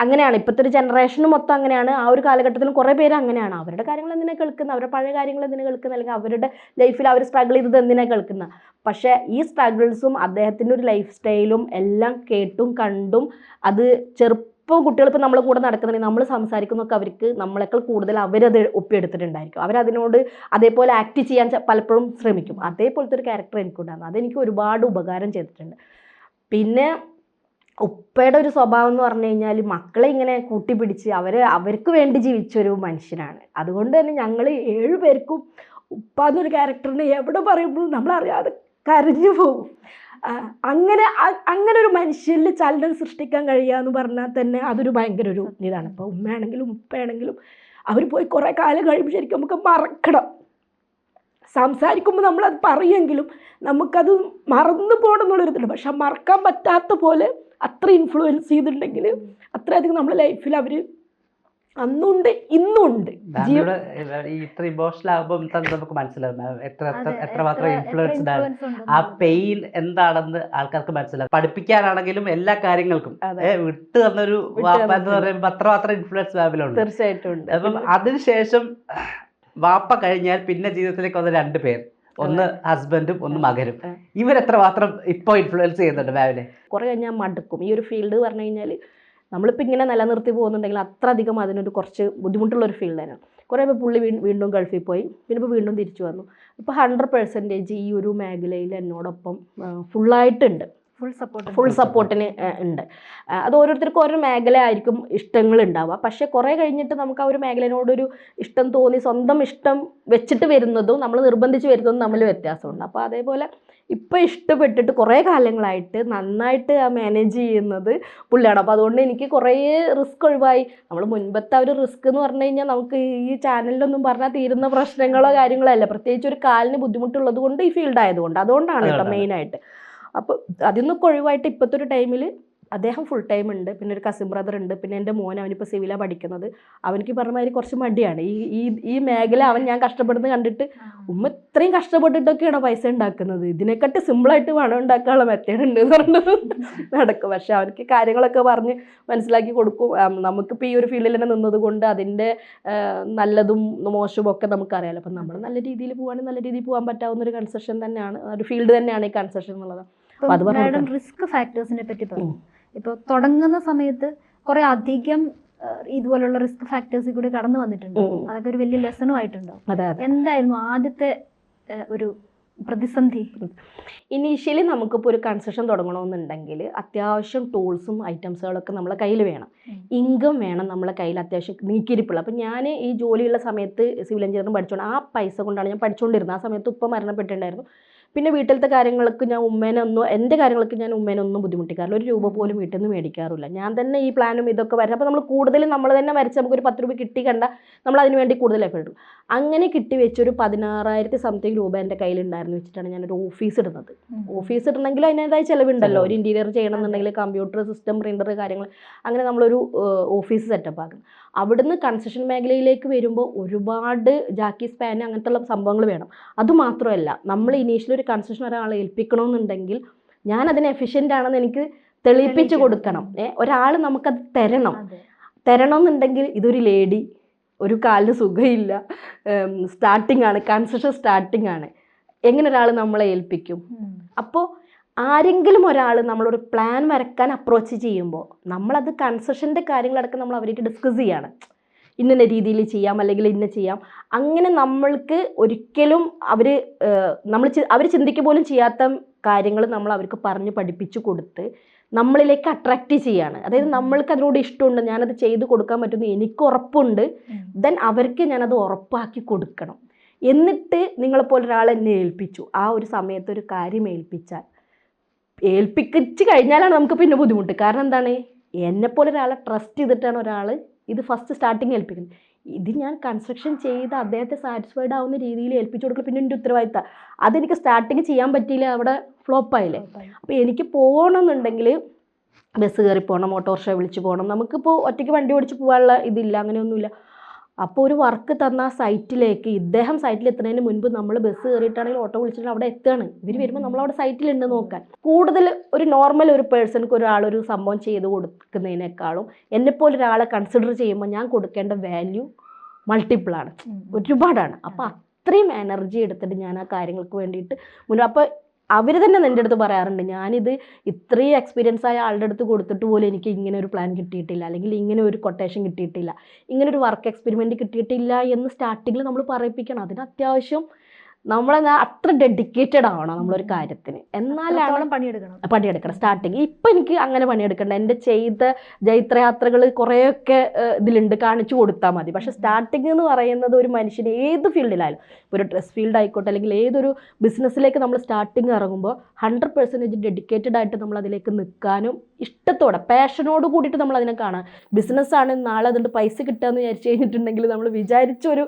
[SPEAKER 2] അങ്ങനെയാണ്. ഇപ്പോഴത്തെ ഒരു ജനറേഷന് മൊത്തം അങ്ങനെയാണ്. ആ ഒരു കാലഘട്ടത്തിലും കുറേ പേര് അങ്ങനെയാണ്. അവരുടെ കാര്യങ്ങൾ എന്തിനാണ് കേൾക്കുന്നത് അവരുടെ പഴയ കാര്യങ്ങൾ എന്തിനാണ് കേൾക്കുന്നത് അല്ലെങ്കിൽ അവരുടെ ലൈഫിൽ അവർ സ്ട്രഗിൾ ചെയ്തത് എന്തിനാണ് കേൾക്കുന്നത് പക്ഷേ ഈ സ്ട്രഗിൾസും അദ്ദേഹത്തിന്റെ ഒരു ലൈഫ് സ്റ്റൈലും എല്ലാം കേട്ടും കണ്ടും അത് ചെറുപ്പം കുട്ടികൾ ഇപ്പോൾ നമ്മളെ കൂടെ നടക്കുന്നുണ്ടെങ്കിൽ നമ്മൾ സംസാരിക്കുന്നൊക്കെ അവർക്ക് നമ്മളെക്കാൾ കൂടുതൽ അവരത് ഒപ്പിയെടുത്തിട്ടുണ്ടായിരിക്കും. അവരതിനോട് അതേപോലെ ആക്ട് ചെയ്യാൻ പലപ്പോഴും ശ്രമിക്കും. അതേപോലത്തെ ഒരു ക്യാരക്ടർ എനിക്കുണ്ടായിരുന്നു. അതെനിക്ക് ഒരുപാട് ഉപകാരം ചെയ്തിട്ടുണ്ട്. പിന്നെ ഉപ്പയുടെ ഒരു സ്വഭാവം എന്ന് പറഞ്ഞു കഴിഞ്ഞാൽ മക്കളെ ഇങ്ങനെ കൂട്ടിപ്പിടിച്ച് അവർ അവർക്ക് വേണ്ടി ജീവിച്ചൊരു മനുഷ്യനാണ്. അതുകൊണ്ട് തന്നെ ഞങ്ങൾ ഏഴു പേർക്കും ഉപ്പ എന്നൊരു ക്യാരക്ടറിനെ എവിടെ പറയുമ്പോഴും നമ്മളറിയാതെ കരഞ്ഞു പോകും അങ്ങനെ അങ്ങനെ ഒരു മനുഷ്യനിൽ ചലനം സൃഷ്ടിക്കാൻ കഴിയുക എന്ന് പറഞ്ഞാൽ തന്നെ അതൊരു ഭയങ്കര ഒരു ഇതാണ്. ഇപ്പോൾ ഉമ്മയാണെങ്കിലും ഉപ്പയാണെങ്കിലും അവർ പോയി കുറേ കാലം കഴിയുമ്പോൾ ശരിക്കും നമുക്ക് മറക്കണം. സംസാരിക്കുമ്പോൾ നമ്മളത് പറയുമെങ്കിലും നമുക്കത് മറന്നു പോകണം എന്നുള്ളൊരിതുണ്ട്. പക്ഷെ മറക്കാൻ പറ്റാത്ത പോലെ അത്ര ഇൻഫ്ലുവൻസ് ചെയ്തിട്ടുണ്ടെങ്കിൽ അത്രയധികം നമ്മുടെ ലൈഫിൽ അവർ അന്നുണ്ട് ഇന്നുണ്ട്.
[SPEAKER 1] ഇത്ര ഇമോഷണൽ ആകുമ്പോൾ നമുക്ക് മനസ്സിലാവും. എത്ര ഇൻഫ്ലുവൻസ്ഡ് ആണ് ആ. പെയിൻ എന്താണെന്ന് ആൾക്കാർക്ക് മനസ്സിലാവും. പഠിപ്പിക്കാനാണെങ്കിലും എല്ലാ കാര്യങ്ങൾക്കും. വിട്ടു തന്നൊരു വാപ്പ എന്ന്. പറയുമ്പോൾ അത്രമാത്രം ഇൻഫ്ലുവൻസ് ലാബിലുണ്ട്
[SPEAKER 2] തീർച്ചയായിട്ടും
[SPEAKER 1] അപ്പം അതിനുശേഷം വാപ്പ കഴിഞ്ഞാൽ പിന്നെ ജീവിതത്തിലേക്ക് വന്ന രണ്ട് പേർ ഒന്ന് ഹസ്ബൻഡും ഒന്ന് മകനും.
[SPEAKER 2] ഇവരെത്ര
[SPEAKER 1] മാത്രം ഇപ്പൊ ഇൻഫ്ലുവൻസ് ചെയ്യുന്നുണ്ട് മാമിനെ
[SPEAKER 2] കുറേ കഴിഞ്ഞാൽ മടുക്കും. ഈ ഒരു ഫീൽഡ് പറഞ്ഞു കഴിഞ്ഞാൽ നമ്മളിപ്പോൾ ഇങ്ങനെ നിലനിർത്തി പോകുന്നുണ്ടെങ്കിൽ അത്ര അധികം അതിനൊരു കുറച്ച് ബുദ്ധിമുട്ടുള്ള ഒരു ഫീൽഡ് തന്നെയാണ്. കുറേ ഇപ്പോൾ പുള്ളി വീ- വീണ്ടും ഗൾഫിൽ പോയി. പിന്നെ ഇപ്പോൾ വീണ്ടും തിരിച്ചു വന്നു. ഇപ്പോൾ ഹൺഡ്രഡ് പെർസെന്റേജ് ഈ ഒരു മേഖലയിൽ എന്നോടൊപ്പം ഫുള്ളായിട്ടുണ്ട്
[SPEAKER 3] ഫുൾ സപ്പോർട്ട്
[SPEAKER 2] ഫുൾ സപ്പോർട്ടിന് ഉണ്ട്. അത് ഓരോരുത്തർക്കും ഓരോ മേഖല ആയിരിക്കും ഇഷ്ടങ്ങൾ ഉണ്ടാവുക. പക്ഷേ കുറേ കഴിഞ്ഞിട്ട് നമുക്ക് ആ ഒരു മേഖലയോടൊരു ഇഷ്ടം തോന്നി സ്വന്തം ഇഷ്ടം വെച്ചിട്ട് വരുന്നതും നമ്മൾ നിർബന്ധിച്ച് വരുന്നതും തമ്മിൽ വ്യത്യാസമുണ്ട്. അപ്പോൾ അതേപോലെ ഇപ്പം ഇഷ്ടപ്പെട്ടിട്ട് കുറേ കാലങ്ങളായിട്ട് നന്നായിട്ട് ആ മാനേജ് ചെയ്യുന്നത് പുള്ളിയാണ്. അപ്പോൾ അതുകൊണ്ട് എനിക്ക് കുറേ റിസ്ക് ഒഴിവായി. നമ്മൾ മുൻപത്തെ ആ ഒരു റിസ്ക് എന്ന് പറഞ്ഞു കഴിഞ്ഞാൽ നമുക്ക് ഈ ചാനലിലൊന്നും പറഞ്ഞാൽ തീരുന്ന പ്രശ്നങ്ങളോ കാര്യങ്ങളോ അല്ല. പ്രത്യേകിച്ച് ഒരു കാലിന് ബുദ്ധിമുട്ടുള്ളത് കൊണ്ട് ഈ ഫീൽഡ് ആയതുകൊണ്ട്. അതുകൊണ്ടാണ് കേട്ടോ മെയിനായിട്ട് അപ്പോൾ അതിൽ നിന്നൊക്കെ ഒഴിവായിട്ട് ഇപ്പോഴത്തെ ഒരു ടൈമിൽ അദ്ദേഹം ഫുൾ ടൈം ഉണ്ട് പിന്നെ ഒരു കസിൻ ബ്രദർ ഉണ്ട് പിന്നെ എന്റെ മോൻ അവനിപ്പോൾ സിവിലാണ് പഠിക്കുന്നത്. അവനിക്ക് പറഞ്ഞ മാതിരി കുറച്ച് മടിയാണ്. ഈ ഈ ഈ മേഖല അവൻ ഞാൻ കഷ്ടപ്പെടുന്നത് കണ്ടിട്ട് ഉമ്മ ഇത്രയും കഷ്ടപ്പെട്ടിട്ടൊക്കെയാണ് പൈസ ഉണ്ടാക്കുന്നത് ഇതിനെക്കാട്ടി സിമ്പിളായിട്ട് പണം ഉണ്ടാക്കാനുള്ള മെത്തേഡ് ഉണ്ട് എന്ന് പറഞ്ഞത് നടക്കും. പക്ഷെ അവർക്ക് കാര്യങ്ങളൊക്കെ പറഞ്ഞ് മനസ്സിലാക്കി കൊടുക്കും. നമുക്ക് നമുക്കിപ്പോൾ ഈ ഒരു ഫീൽഡിൽ തന്നെ നിന്നത് കൊണ്ട് അതിന്റെ നല്ലതും മോശവും ഒക്കെ നമുക്കറിയാലോ. അപ്പം നമ്മൾ നല്ല രീതിയിൽ പോകാനും നല്ല രീതിയിൽ പോകാൻ പറ്റാവുന്ന ഒരു കൺസെഷൻ തന്നെയാണ്. ഒരു ഫീൽഡ് തന്നെയാണ് ഈ കൺസെഷൻ എന്നുള്ളത്. അത്
[SPEAKER 3] മാഡം റിസ്ക് ഫാക്ടേഴ്സിനെ പറ്റി പറഞ്ഞു. ഇപ്പോൾ തുടങ്ങുന്ന സമയത്ത് കുറെ അധികം ഇതുപോലുള്ള റിസ്ക് ഫാക്ടേഴ്സിൽ കൂടി കടന്നു വന്നിട്ടുണ്ട്. അതൊക്കെ ഒരു വലിയ ലെസണും ആയിട്ടുണ്ടാവും എന്തായിരുന്നു ആദ്യത്തെ ഒരു പ്രതിസന്ധി?
[SPEAKER 2] ഇനീഷ്യലി നമുക്കിപ്പോൾ ഒരു കൺസ്ട്രക്ഷൻ തുടങ്ങണമെന്നുണ്ടെങ്കിൽ അത്യാവശ്യം ടൂൾസും ഐറ്റംസുകളൊക്കെ നമ്മളെ കയ്യിൽ വേണം. ഇൻകം വേണം നമ്മളെ കയ്യിൽ അത്യാവശ്യം നീക്കിയിരിപ്പുള്ള. അപ്പം ഞാൻ ഈ ജോലിയുള്ള സമയത്ത് സിവിൽ എഞ്ചിനീയറിംഗ് പഠിച്ചുകൊണ്ട് ആ പൈസ കൊണ്ടാണ് ഞാൻ പഠിച്ചുകൊണ്ടിരുന്നത് ആ സമയത്ത് ഉപ്പ മരണപ്പെട്ടിട്ടുണ്ടായിരുന്നു. പിന്നെ വീട്ടിലത്തെ കാര്യങ്ങൾക്ക് ഞാൻ ഉമ്മേനെ ഒന്നും എന്റെ കാര്യങ്ങൾക്ക് ഞാൻ ഉമ്മേനെ ഒന്നും ബുദ്ധിമുട്ടിക്കാറില്ല ഒരു രൂപ പോലും വീട്ടിൽ നിന്ന് മേടിക്കാറില്ല. ഞാൻ തന്നെ ഈ പ്ലാനും ഇതൊക്കെ വരണം അപ്പോൾ നമ്മൾ കൂടുതൽ നമ്മൾ തന്നെ വരച്ച് നമുക്കൊരു പത്ത് രൂപ കിട്ടി കണ്ട നമ്മൾ അതിന് വേണ്ടി കൂടുതൽ എഫേർട്ട് ഇടും. അങ്ങനെ കിട്ടി വെച്ചൊരു പതിനാറായിരത്തി സംതിങ് രൂപ എന്റെ കയ്യിലുണ്ടായിരുന്നു വെച്ചിട്ടാണ് ഞാനൊരു ഓഫീസ് ഇടുന്നത്. ഓഫീസ് ഇടണമെങ്കിൽ അതിനേതായ ചിലവുണ്ടല്ലോ. ഒരു ഇന്റീരിയർ ചെയ്യണമെന്നുണ്ടെങ്കിൽ കമ്പ്യൂട്ടർ സിസ്റ്റം പ്രിന്റർ കാര്യങ്ങൾ. അങ്ങനെ നമ്മളൊരു ഓഫീസ് സെറ്റപ്പ് ആക്കണം അവിടുന്ന് കൺസ്ട്രക്ഷൻ മേഖലയിലേക്ക് വരുമ്പോൾ ഒരുപാട് ജാക്കി സ്പാൻ അങ്ങനത്തെയുള്ള സംഭവങ്ങൾ വേണം. അതുമാത്രമല്ല നമ്മൾ ഇനീഷ്യലി ഒരു കൺസ്ട്രക്ഷൻ ഒരാളെ ഏൽപ്പിക്കണമെന്നുണ്ടെങ്കിൽ ഞാൻ അതിന് എഫിഷ്യന്റ് ആണെന്ന് എനിക്ക് തെളിയിപ്പിച്ച് കൊടുക്കണം. ഏ ഒരാൾ നമുക്കത് തരണം.
[SPEAKER 3] തരണം
[SPEAKER 2] തരണമെന്നുണ്ടെങ്കിൽ ഇതൊരു ലേഡി ഒരു കാലിന് സുഖമില്ല. സ്റ്റാർട്ടിംഗ് ആണ് കൺസ്ട്രക്ഷൻ സ്റ്റാർട്ടിംഗ് ആണ്. എങ്ങനെ ഒരാൾ നമ്മളെ ഏൽപ്പിക്കും. അപ്പോൾ ആരെങ്കിലും ഒരാൾ നമ്മളൊരു പ്ലാൻ വരക്കാൻ അപ്രോച്ച് ചെയ്യുമ്പോൾ നമ്മളത് കൺസെഷന്റെ കാര്യങ്ങളടക്കം നമ്മൾ അവരായിട്ട് ഡിസ്കസ് ചെയ്യാണ്. ഇന്ന രീതിയിൽ ചെയ്യാം അല്ലെങ്കിൽ ഇന്ന ചെയ്യാം. അങ്ങനെ നമ്മൾക്ക് ഒരിക്കലും അവർ നമ്മൾ അവർ ചിന്തിക്കുക പോലും ചെയ്യാത്ത കാര്യങ്ങൾ നമ്മൾ അവർക്ക് പറഞ്ഞ് പഠിപ്പിച്ചു കൊടുത്ത് നമ്മളിലേക്ക് അട്രാക്റ്റ് ചെയ്യാണ്. അതായത് നമ്മൾക്ക് അതിനോട് ഇഷ്ടമുണ്ട് ഞാനത് ചെയ്ത് കൊടുക്കാൻ പറ്റുന്നു എനിക്ക് ഉറപ്പുണ്ട്. ദെൻ അവർക്ക് ഞാനത് ഉറപ്പാക്കി കൊടുക്കണം. എന്നിട്ട് നിങ്ങളെപ്പോലെ ഒരാൾ എന്നെ ഏൽപ്പിച്ചു. ആ ഒരു സമയത്ത് ഒരു കാര്യം ഏൽപ്പിച്ചാൽ ഏൽപ്പിച്ച് കഴിഞ്ഞാലാണ് നമുക്ക് പിന്നെ ബുദ്ധിമുട്ട്. കാരണം എന്താണ്? എന്നെപ്പോലെ ഒരാളെ ട്രസ്റ്റ് ചെയ്തിട്ടാണ് ഒരാൾ ഇത് ഫസ്റ്റ് സ്റ്റാർട്ടിങ് ഏൽപ്പിക്കുന്നത്. ഇത് ഞാൻ കൺസ്ട്രക്ഷൻ ചെയ്ത് അദ്ദേഹത്തെ സാറ്റിസ്ഫൈഡ് ആവുന്ന രീതിയിൽ ഏൽപ്പിച്ചു കൊടുക്കുക പിന്നെ എന്റെ ഉത്തരവാദിത്തം. അതെനിക്ക് സ്റ്റാർട്ടിങ് ചെയ്യാൻ പറ്റിയില്ല അവിടെ ഫ്ലോപ്പായില്ലേ അപ്പോൾ എനിക്ക് പോകണമെന്നുണ്ടെങ്കിൽ ബസ് കയറി പോകണം ഓട്ടോറിക്ഷ വിളിച്ച് പോകണം നമുക്കിപ്പോൾ ഒറ്റയ്ക്ക് വണ്ടി ഓടിച്ച് പോകാനുള്ള ഇതില്ല അങ്ങനെയൊന്നുമില്ല. അപ്പോൾ ഒരു വർക്ക് തന്ന സൈറ്റിലേക്ക് ഇദ്ദേഹം സൈറ്റിൽ എത്തുന്നതിന് മുൻപ് നമ്മൾ ബസ് കയറിയിട്ടാണെങ്കിൽ ഓട്ടോ വിളിച്ചിട്ട് അവിടെ എത്തുകയാണ്. ഇവർ വരുമ്പോൾ നമ്മളവിടെ സൈറ്റിലുണ്ട് നോക്കാൻ. കൂടുതൽ ഒരു നോർമൽ ഒരു പേഴ്സൺക്ക് ഒരാളൊരു സംഭവം ചെയ്ത് കൊടുക്കുന്നതിനേക്കാളും എന്നെപ്പോലെ ഒരാളെ കൺസിഡർ ചെയ്യുമ്പോൾ ഞാൻ കൊടുക്കേണ്ട വാല്യൂ മൾട്ടിപ്പിളാണ്
[SPEAKER 3] ആണ്.
[SPEAKER 2] ഒരുപാടാണ്. അപ്പോൾ അത്രയും എനർജി എടുത്തിട്ട് ഞാൻ ആ കാര്യങ്ങൾക്ക് വേണ്ടിയിട്ട് മുന്നേ അപ്പോൾ അവർ തന്നെ എന്റെ അടുത്ത് പറയാറുണ്ട് ഞാനിത് ഇത്രയും എക്സ്പീരിയൻസ് ആയ ആളുടെ അടുത്ത് കൊടുത്തിട്ട് പോലും എനിക്ക് ഇങ്ങനെ ഒരു പ്ലാൻ കിട്ടിയിട്ടില്ല അല്ലെങ്കിൽ ഇങ്ങനെ ഒരു കൊട്ടേഷൻ കിട്ടിയിട്ടില്ല ഇങ്ങനെ ഒരു വർക്ക് എക്സ്പെരിമെന്റ് കിട്ടിയിട്ടില്ല എന്ന് സ്റ്റാർട്ടിങ്ങിൽ നമ്മൾ പറയിപ്പിക്കണം. അതിന് അത്യാവശ്യം നമ്മളെന്നാ അത്ര ഡെഡിക്കേറ്റഡ് ആവണം നമ്മളൊരു കാര്യത്തിന്. എന്നാലാണ്
[SPEAKER 3] പണിയെടുക്കണം?
[SPEAKER 2] പണിയെടുക്കണം. സ്റ്റാർട്ടിങ് ഇപ്പൊ എനിക്ക് അങ്ങനെ പണിയെടുക്കണ്ട. എന്റെ ചെയ്ത ജൈത്രയാത്രകൾ കുറേയൊക്കെ ഇതിലുണ്ട്. കാണിച്ചു കൊടുത്താൽ മതി. പക്ഷെ സ്റ്റാർട്ടിങ് എന്ന് പറയുന്നത് ഒരു മനുഷ്യന് ഏത് ഫീൽഡിലായാലും ഒരു ഡ്രസ് ഫീൽഡ് ആയിക്കോട്ടെ അല്ലെങ്കിൽ ഏതൊരു ബിസിനസ്സിലേക്ക് നമ്മൾ സ്റ്റാർട്ടിങ് ഇറങ്ങുമ്പോൾ ഹൺഡ്രഡ് പെർസെന്റേജ് ഡെഡിക്കേറ്റഡ് ആയിട്ട് നമ്മൾ അതിലേക്ക് നിൽക്കാനും ഇഷ്ടത്തോടെ പാഷനോട് കൂടിയിട്ട് നമ്മൾ അതിനെ കാണാം ബിസിനസ്സാണ് നാളെ അതുകൊണ്ട് പൈസ കിട്ടുകയെന്ന് വിചാരിച്ചു കഴിഞ്ഞിട്ടുണ്ടെങ്കിൽ നമ്മൾ വിചാരിച്ചൊരു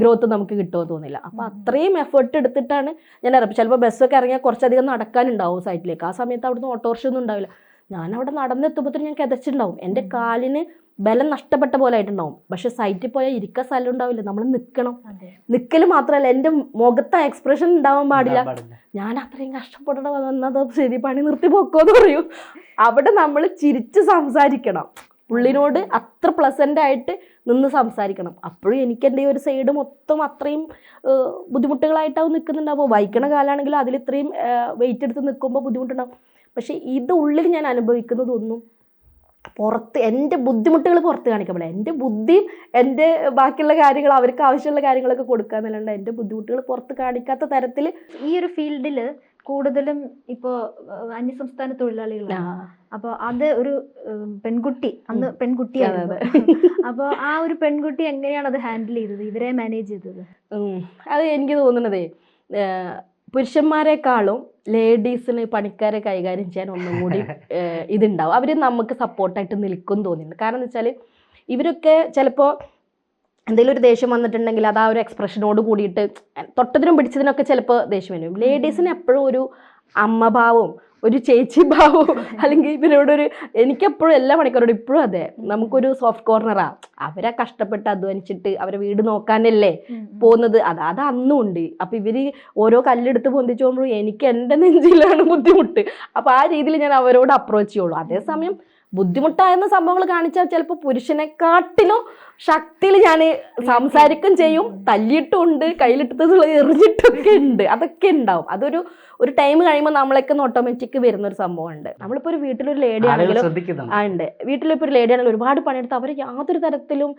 [SPEAKER 2] ഗ്രോത്ത് നമുക്ക് കിട്ടുമോ തോന്നില്ല. അപ്പോൾ അത്രയും എഫേർട്ട് എടുത്തിട്ടാണ് ഞാൻ ഇറപ്പ് ചിലപ്പോൾ ബസ്സൊക്കെ ഇറങ്ങിയാൽ കുറച്ചധികം നടക്കാനുണ്ടാവും സൈറ്റിലേക്ക് ആ സമയത്ത് അവിടുന്ന് ഓട്ടോറിക്ഷ ഒന്നും ഉണ്ടാവില്ല. ഞാൻ അവിടെ നടന്നെത്തുമ്പോഴത്തേനും ഞാൻ കിതച്ചിട്ടുണ്ടാവും. എന്റെ കാലിന് ബലം നഷ്ടപ്പെട്ട പോലെ ആയിട്ടുണ്ടാവും. പക്ഷെ സൈറ്റിൽ പോയാൽ ഇരിക്കാൻ സ്ഥലം ഉണ്ടാവില്ല. നമ്മൾ നിൽക്കണം
[SPEAKER 3] അതെ.
[SPEAKER 2] നിൽക്കൽ മാത്രമല്ല എന്റെ മുഖത്ത് എക്സ്പ്രഷൻ ഉണ്ടാവാൻ പാടില്ല. ഞാൻ അത്രയും കഷ്ടപ്പെടണ? വന്നത് ശരി പണി നിർത്തി പോക്കോന്ന് പറയൂ. അവിടെ നമ്മൾ ചിരിച്ച് സംസാരിക്കണം. പുള്ളിനോട് അത്ര പ്ലസന്റ് ആയിട്ട് നിന്ന് സംസാരിക്കണം. അപ്പോഴും എനിക്ക് എന്റെ ഈ ഒരു സൈഡ് മൊത്തം അത്രയും ബുദ്ധിമുട്ടുകളായിട്ടാവും നിൽക്കുന്നുണ്ടാവും വായിക്കണ കാലാണെങ്കിലും അതിൽ ഇത്രയും വെയിറ്റ് എടുത്ത് നിൽക്കുമ്പോൾ ബുദ്ധിമുട്ടുണ്ടാവും. പക്ഷേ ഇത് ഉള്ളിൽ ഞാൻ അനുഭവിക്കുന്നതൊന്നും പുറത്ത് എന്റെ ബുദ്ധിമുട്ടുകൾ പുറത്ത് കാണിക്കുമ്പോൾ എന്റെ ബുദ്ധിയും എന്റെ ബാക്കിയുള്ള കാര്യങ്ങൾ അവർക്ക് ആവശ്യമുള്ള കാര്യങ്ങളൊക്കെ കൊടുക്കുക എന്നല്ലാണ്ട് എന്റെ ബുദ്ധിമുട്ടുകൾ പുറത്ത് കാണിക്കാത്ത തരത്തിൽ
[SPEAKER 3] ഈ ഒരു ഫീൽഡിൽ കൂടുതലും ഇപ്പോൾ അന്യസംസ്ഥാന തൊഴിലാളികളാണ്. അപ്പോൾ അത് ഒരു പെൺകുട്ടി അന്ന് പെൺകുട്ടിയായിരുന്നു. <laughs> അപ്പോൾ ആ ഒരു പെൺകുട്ടി എങ്ങനെയാണ് അത് ഹാൻഡിൽ ചെയ്തത്? ഇവരെ മാനേജ് ചെയ്തത്.
[SPEAKER 2] അത് എനിക്ക് തോന്നുന്നതേ പുരുഷന്മാരെക്കാളും ലേഡീസിന് പണിക്കാരെ കൈകാര്യം ചെയ്യാൻ ഒന്നും കൂടി <laughs> ഇതുണ്ടാവും. അവർ നമുക്ക് സപ്പോർട്ടായിട്ട് നിൽക്കും തോന്നിയിട്ടുണ്ട്. കാരണം എന്ന് വെച്ചാൽ ഇവരൊക്കെ ചിലപ്പോൾ എന്തെങ്കിലും ഒരു ദേഷ്യം വന്നിട്ടുണ്ടെങ്കിൽ അത് ആ ഒരു എക്സ്പ്രഷനോട് കൂടിയിട്ട് തൊട്ടതിനും പിടിച്ചതിനൊക്കെ ചിലപ്പോൾ ദേഷ്യം വരും. ലേഡീസിന് എപ്പോഴും ഒരു അമ്മഭാവവും ഒരു ചേച്ചി ഭാവവും <laughs> <laughs> അല്ലെങ്കിൽ ഇവരോടൊരു എനിക്കെപ്പോഴും എല്ലാ മണിക്കൂറോടും ഇപ്പോഴും അതെ. നമുക്കൊരു സോഫ്റ്റ് കോർണറാ അവരെ കഷ്ടപ്പെട്ട് അധ്വാനിച്ചിട്ട് അവരെ വീട് നോക്കാനല്ലേ പോകുന്നത്. അത് അത് അന്നും ഉണ്ട്. അപ്പൊ ഇവർ ഓരോ കല്ലെടുത്ത് പൊന്തിച്ചു പോകുമ്പോഴും എനിക്ക് എന്റെ നെഞ്ചിലാണ് <laughs> ബുദ്ധിമുട്ട്. അപ്പൊ ആ രീതിയിൽ ഞാൻ അവരോട് അപ്രോച്ച് ചെയ്യുള്ളൂ. അതേസമയം ബുദ്ധിമുട്ടായിരുന്ന സംഭവങ്ങൾ കാണിച്ചാൽ ചിലപ്പോൾ പുരുഷനെക്കാട്ടിലും ശക്തിയിൽ ഞാൻ സംസാരിക്കും ചെയ്യും തല്ലിയിട്ടും ഉണ്ട് കയ്യിലിട്ടതുള്ള എറിഞ്ഞിട്ടൊക്കെ ഉണ്ട് അതൊക്കെ ഉണ്ടാവും. അതൊരു ഒരു ടൈം കഴിയുമ്പോൾ നമ്മളൊക്കെ ഓട്ടോമാറ്റിക് വരുന്ന ഒരു സംഭവമുണ്ട്. നമ്മളിപ്പോൾ ഒരു വീട്ടിലൊരു ലേഡി ആണെങ്കിലും ആ ഉണ്ട്. വീട്ടിലിപ്പോൾ ഒരു ലേഡി ആണെങ്കിലും ഒരുപാട് പണിയെടുത്ത് അവർ യാതൊരു തരത്തിലും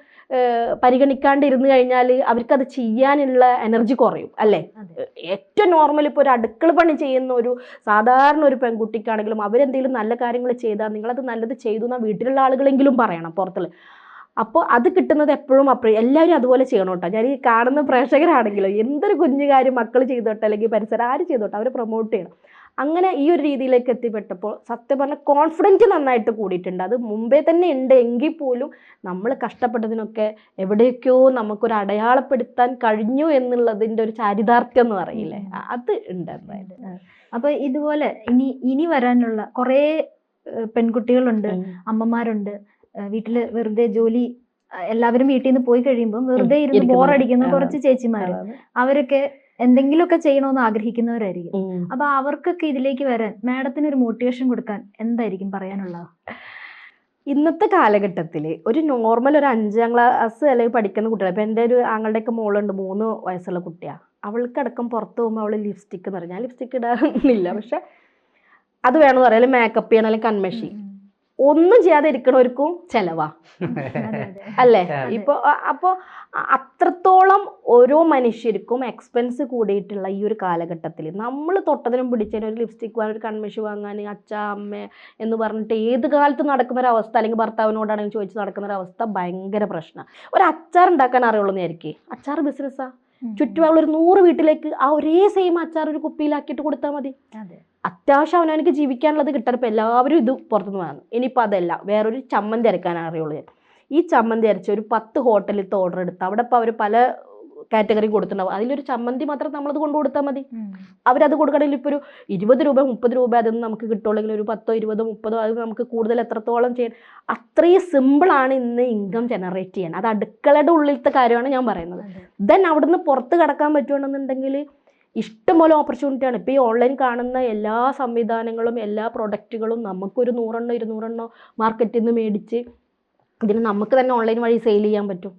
[SPEAKER 2] പരിഗണിക്കാണ്ട് ഇരുന്ന് കഴിഞ്ഞാൽ അവർക്കത് ചെയ്യാനുള്ള എനർജി കുറയും അല്ലേ? ഏറ്റവും നോർമൽ ഇപ്പോൾ ഒരു അടുക്കള പണി ചെയ്യുന്ന ഒരു സാധാരണ ഒരു പെൺകുട്ടിക്കാണെങ്കിലും അവരെന്തെങ്കിലും നല്ല കാര്യങ്ങൾ ചെയ്താൽ നിങ്ങളത് നല്ലത് ചെയ്തു എന്നാൽ വീട്ടിലുള്ള ആളുകളെങ്കിലും പറയണം പുറത്തുള്ള. അപ്പോൾ അത് കിട്ടുന്നത് എപ്പോഴും അപ്പോഴും എല്ലാവരും അതുപോലെ ചെയ്യണം കേട്ടോ. ഞാൻ ഈ കാണുന്ന പ്രേക്ഷകരാണെങ്കിലും എന്തൊരു കുഞ്ഞു കാര്യം മക്കൾ ചെയ്തോട്ടെ അല്ലെങ്കിൽ പരിസരം ആര് ചെയ്തോട്ടെ അവരെ പ്രൊമോട്ട് ചെയ്യണം. അങ്ങനെ ഈ ഒരു രീതിയിലേക്ക് എത്തിപ്പെട്ടപ്പോൾ സത്യം പറഞ്ഞാൽ കോൺഫിഡന്റ് നന്നായിട്ട് കൂടിയിട്ടുണ്ട്. അത് മുമ്പേ തന്നെ ഉണ്ട് എങ്കിൽ പോലും നമ്മൾ കഷ്ടപ്പെട്ടതിനൊക്കെ എവിടെയൊക്കെയോ നമുക്കൊരു അടയാളപ്പെടുത്താൻ കഴിഞ്ഞു എന്നുള്ളതിന്റെ ഒരു ചാരിതാർത്ഥ്യം എന്ന് പറയില്ലേ? അത് ഉണ്ട് എന്തായാലും.
[SPEAKER 3] അപ്പൊ ഇതുപോലെ ഇനി ഇനി വരാനുള്ള കുറേ പെൺകുട്ടികളുണ്ട് അമ്മമാരുണ്ട്. വീട്ടിൽ വെറുതെ ജോലി എല്ലാവരും വീട്ടിൽ നിന്ന് പോയി കഴിയുമ്പോൾ വെറുതെ ഇരുന്ന്. ബോറടിക്കുന്ന കുറച്ച് ചേച്ചിമാര്. അവരൊക്കെ എന്തെങ്കിലുമൊക്കെ ചെയ്യണമെന്ന് ആഗ്രഹിക്കുന്നവരായിരിക്കും. അപ്പൊ അവർക്കൊക്കെ ഇതിലേക്ക് വരാൻ മാഡത്തിന് ഒരു മോട്ടിവേഷൻ കൊടുക്കാൻ എന്തായിരിക്കും പറയാനുള്ളത്?
[SPEAKER 2] ഇന്നത്തെ കാലഘട്ടത്തിൽ ഒരു നോർമൽ ഒരു അഞ്ചാം ക്ലാസ് അല്ലെങ്കിൽ പഠിക്കുന്ന കുട്ടികൾ ഇപ്പം എന്റെ ഒരു ആങ്ങളുടെയൊക്കെ മോളുണ്ട് മൂന്ന് വയസ്സുള്ള കുട്ടിയാണ് അവൾക്കടക്കം പുറത്ത് പോകുമ്പോൾ അവൾ ലിപ്സ്റ്റിക് എന്ന് പറയും. ഞാൻ ലിപ്സ്റ്റിക്ക് ഇടാറില്ല പക്ഷെ അത് വേണമെന്ന് പറയാം. അല്ലെങ്കിൽ മേക്കപ്പ് ചെയ്യണം അല്ലെങ്കിൽ കൺമഷി. ഒന്നും ചെയ്യാതെ ഇരിക്കണവർക്കും ചെലവാ അല്ലേ. ഇപ്പൊ അപ്പോ അത്രത്തോളം ഓരോ മനുഷ്യർക്കും എക്സ്പെൻസ് കൂടിയിട്ടുള്ള ഈ ഒരു കാലഘട്ടത്തിൽ നമ്മൾ തൊട്ടതിനും പിടിച്ചതിനും ഒരു ലിപ്സ്റ്റിക് വാങ്ങാൻ ഒരു കൺമിഷ് വാങ്ങാൻ അച്ഛ അമ്മ എന്ന് പറഞ്ഞിട്ട് ഏത് കാലത്ത് നടക്കുന്ന ഒരു അവസ്ഥ അല്ലെങ്കിൽ ഭർത്താവിനോടാണെങ്കിൽ ചോദിച്ച് നടക്കുന്ന ഒരു അവസ്ഥ ഭയങ്കര പ്രശ്നമാണ് ഒരു അച്ചാർ ഉണ്ടാക്കാൻ അറിയുള്ളൂ വിചാരിക്കും. അച്ചാർ ബിസിനസ്സാ ചുറ്റുപാടുള്ള ഒരു നൂറ് വീട്ടിലേക്ക് ആ ഒരേ സെയിം അച്ചാർ ഒരു കുപ്പിയിലാക്കിയിട്ട് കൊടുത്താൽ മതി. അത്യാവശ്യം അവനവനക്ക് ജീവിക്കാനുള്ളത് കിട്ടണപ്പോൾ എല്ലാവരും ഇത് പുറത്തുനിന്ന് വാങ്ങും. ഇനിയിപ്പോൾ അതല്ല വേറൊരു ചമ്മന്തി അരക്കാൻ അറിയുള്ളൂ ഞാൻ. ഈ ചമ്മന്തി അരച്ച് ഒരു പത്ത് ഹോട്ടലിലത്തെ ഓർഡർ എടുത്ത് അവിടെ ഇപ്പോൾ അവർ പല കാറ്റഗറി കൊടുത്തിട്ടുണ്ടാവും. അതിലൊരു ചമ്മന്തി മാത്രം നമ്മളത് കൊണ്ടു കൊടുത്താൽ മതി. അവരത് കൊടുക്കണമെങ്കിൽ ഇപ്പോൾ ഒരു ഇരുപത് രൂപ മുപ്പത് രൂപ അതൊന്നും നമുക്ക് കിട്ടുള്ളെങ്കിൽ ഒരു പത്തോ ഇരുപതോ മുപ്പതോ അത് നമുക്ക് കൂടുതൽ എത്രത്തോളം ചെയ്യാൻ അത്രയും സിമ്പിളാണ് ഇന്ന് ഇൻകം ജനറേറ്റ് ചെയ്യാൻ. അത് അടുക്കളയുടെ ഉള്ളിലത്തെ കാര്യമാണ് ഞാൻ പറയുന്നത്. ദെൻ അവിടുന്ന് പുറത്ത് കടക്കാൻ പറ്റുകയാണെന്നുണ്ടെങ്കിൽ ഇഷ്ടംപോലെ ഓപ്പർച്യൂണിറ്റിയാണ് ഇപ്പോൾ ഈ ഓൺലൈൻ കാണുന്ന എല്ലാ സംവിധാനങ്ങളും എല്ലാ പ്രൊഡക്റ്റുകളും നമുക്കൊരു നൂറെണ്ണോ ഇരുന്നൂറെണ്ണോ മാർക്കറ്റിൽ നിന്ന് മേടിച്ച് ഇതിന് നമുക്ക് തന്നെ ഓൺലൈൻ വഴി സെയിൽ ചെയ്യാൻ പറ്റും.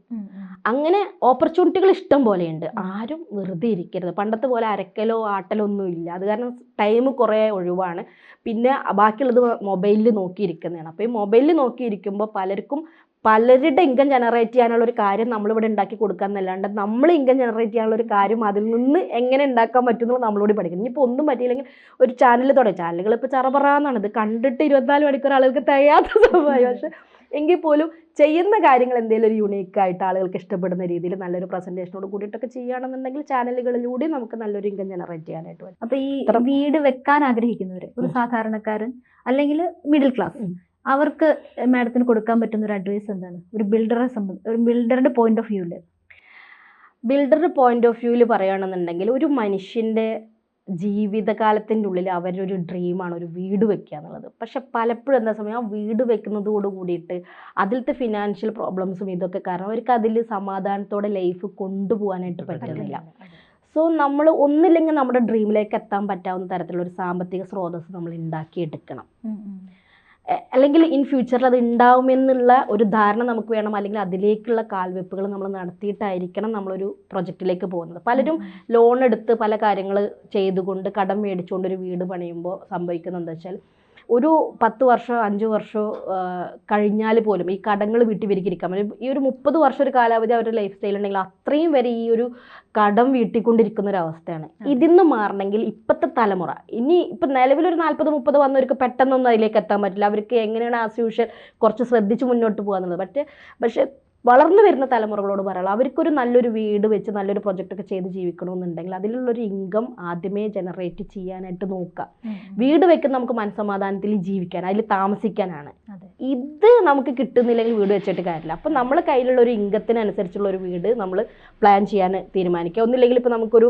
[SPEAKER 2] അങ്ങനെ ഓപ്പർച്യൂണിറ്റികൾ ഇഷ്ടം പോലെയുണ്ട്. ആരും വെറുതെ ഇരിക്കരുത്. പണ്ടത്തെ പോലെ അരക്കലോ ആട്ടലോ ഒന്നും ഇല്ല. അത് കാരണം ടൈം കുറേ ഒഴിവാണ്. പിന്നെ ബാക്കിയുള്ളത് മൊബൈലിൽ നോക്കിയിരിക്കുന്നതാണ്. അപ്പോൾ ഈ മൊബൈലിൽ നോക്കിയിരിക്കുമ്പോൾ പലർക്കും പലരുടെ ഇൻകം ജനറേറ്റ് ചെയ്യാനുള്ള ഒരു കാര്യം നമ്മളിവിടെ ഉണ്ടാക്കി കൊടുക്കുക എന്നല്ലാണ്ട് നമ്മൾ ഇൻകം ജനറേറ്റ് ചെയ്യാനുള്ള ഒരു കാര്യം അതിൽ നിന്ന് എങ്ങനെ ഉണ്ടാക്കാൻ പറ്റുന്നത് നമ്മളോട് പഠിക്കണം. ഇനിയിപ്പോൾ ഒന്നും പറ്റിയില്ലെങ്കിൽ ഒരു ചാനൽ തുടങ്ങി ചാനലുകൾ ഇപ്പോൾ ചറപറാന്നാണ് ഇത് കണ്ടിട്ട് ഇരുപത്തിനാല് മണിക്കൂർ ആളുകൾക്ക് തികയാത്ത സംഭവമായി പക്ഷേ എങ്കിൽ പോലും ചെയ്യുന്ന കാര്യങ്ങൾ എന്തെങ്കിലും ഒരു യുണീക്കായിട്ട് ആളുകൾക്ക് ഇഷ്ടപ്പെടുന്ന രീതിയിൽ നല്ലൊരു പ്രസന്റേഷനോട് കൂടിയിട്ടൊക്കെ ചെയ്യുകയാണെന്നുണ്ടെങ്കിൽ ചാനലുകളിലൂടെ നമുക്ക് നല്ലൊരു ഇൻകം ജനറേറ്റ് ചെയ്യാനായിട്ട് പറ്റും.
[SPEAKER 3] അപ്പോൾ ഈ വീട് വെക്കാൻ ആഗ്രഹിക്കുന്നവർ ഒരു സാധാരണക്കാരൻ അല്ലെങ്കിൽ മിഡിൽ ക്ലാസ്. അവർക്ക് മാഡത്തിന് കൊടുക്കാൻ പറ്റുന്ന ഒരു അഡ്വൈസ് എന്താണ്? ഒരു ബിൽഡറെ സംബന്ധിച്ച് ഒരു ബിൽഡറുടെ പോയിന്റ് ഓഫ് വ്യൂൽ
[SPEAKER 2] ബിൽഡറുടെ പോയിന്റ് ഓഫ് വ്യൂവിൽ പറയുകയാണെന്നുണ്ടെങ്കിൽ ഒരു മനുഷ്യന്റെ ജീവിതകാലത്തിന്റെ ഉള്ളിൽ അവരുടെ ഒരു ഡ്രീമാണ് ഒരു വീട് വെക്കുക എന്നുള്ളത്. പക്ഷെ പലപ്പോഴും എന്താ സമയം? ആ വീട് വെക്കുന്നതോട് കൂടിയിട്ട് അതിലത്തെ ഫിനാൻഷ്യൽ പ്രോബ്ലംസും ഇതൊക്കെ കാരണം അവർക്ക് അതിൽ സമാധാനത്തോടെ ലൈഫ് കൊണ്ടുപോകാനായിട്ട് പറ്റുന്നില്ല. സോ നമ്മൾ ഒന്നില്ലെങ്കിൽ നമ്മുടെ ഡ്രീമിലേക്ക് എത്താൻ പറ്റാവുന്ന തരത്തിലുള്ള ഒരു സാമ്പത്തിക സ്രോതസ്സ് നമ്മൾ ഉണ്ടാക്കിയെടുക്കണം. അല്ലെങ്കിൽ ഇൻ ഫ്യൂച്ചറിൽ അത് ഉണ്ടാവുമെന്നുള്ള ഒരു ധാരണ നമുക്ക് വേണം അല്ലെങ്കിൽ അതിലേക്കുള്ള കാൽവെപ്പുകൾ നമ്മൾ നടത്തിയിട്ടായിരിക്കണം നമ്മളൊരു പ്രൊജക്റ്റിലേക്ക് പോകുന്നത്. പലരും ലോൺ എടുത്ത് പല കാര്യങ്ങൾ ചെയ്തുകൊണ്ട് കടം മേടിച്ചുകൊണ്ട് ഒരു വീട് പണിയുമ്പോൾ സംഭവിക്കുന്നത് എന്താ വെച്ചാൽ ഒരു പത്ത് വർഷമോ അഞ്ച് വർഷമോ കഴിഞ്ഞാൽ പോലും ഈ കടങ്ങൾ വീട്ടി വിരിക്കിരിക്കാൻ ഈ ഒരു മുപ്പത് വർഷം ഒരു കാലാവധി അവരുടെ ലൈഫ് സ്റ്റൈൽ ഉണ്ടെങ്കിൽ അത്രയും വരെ ഈ ഒരു കടം വീട്ടിക്കൊണ്ടിരിക്കുന്ന ഒരു അവസ്ഥയാണ്. ഇതിന്ന് മാറണമെങ്കിൽ ഇപ്പോഴത്തെ തലമുറ ഇനി ഇപ്പം നിലവിലൊരു നാൽപ്പത് മുപ്പത് വന്നവർക്ക് പെട്ടെന്നൊന്നും അതിലേക്ക് എത്താൻ പറ്റില്ല. അവർക്ക് എങ്ങനെയാണ് ആസ് യൂഷ്വൽ കുറച്ച് ശ്രദ്ധിച്ച് മുന്നോട്ട് പോകാന്നുള്ളത്. പക്ഷേ പക്ഷേ വളർന്നു വരുന്ന തലമുറകളോട് പറയാനുള്ളത് അവർക്കൊരു നല്ലൊരു വീട് വെച്ച് നല്ലൊരു പ്രൊജക്റ്റ് ഒക്കെ ചെയ്ത് ജീവിക്കണമെന്നുണ്ടെങ്കിൽ അതിലുള്ളൊരു ഇൻകം ആദ്യമേ ജനറേറ്റ് ചെയ്യാനായിട്ട് നോക്കുക വീട് വെക്കുന്ന നമുക്ക് മനസ്സമാധാനത്തിൽ ജീവിക്കാൻ അതിൽ താമസിക്കാനാണ്. ഇത് നമുക്ക് കിട്ടുന്നില്ലെങ്കിൽ വീട് വെച്ചിട്ട് കാര്യമില്ല. അപ്പം നമ്മൾ കയ്യിലുള്ള ഒരു ഇൻകത്തിനനുസരിച്ചുള്ള ഒരു വീട് നമ്മൾ പ്ലാൻ ചെയ്യാൻ തീരുമാനിക്കുക. ഒന്നില്ലെങ്കിൽ ഇപ്പോൾ നമുക്കൊരു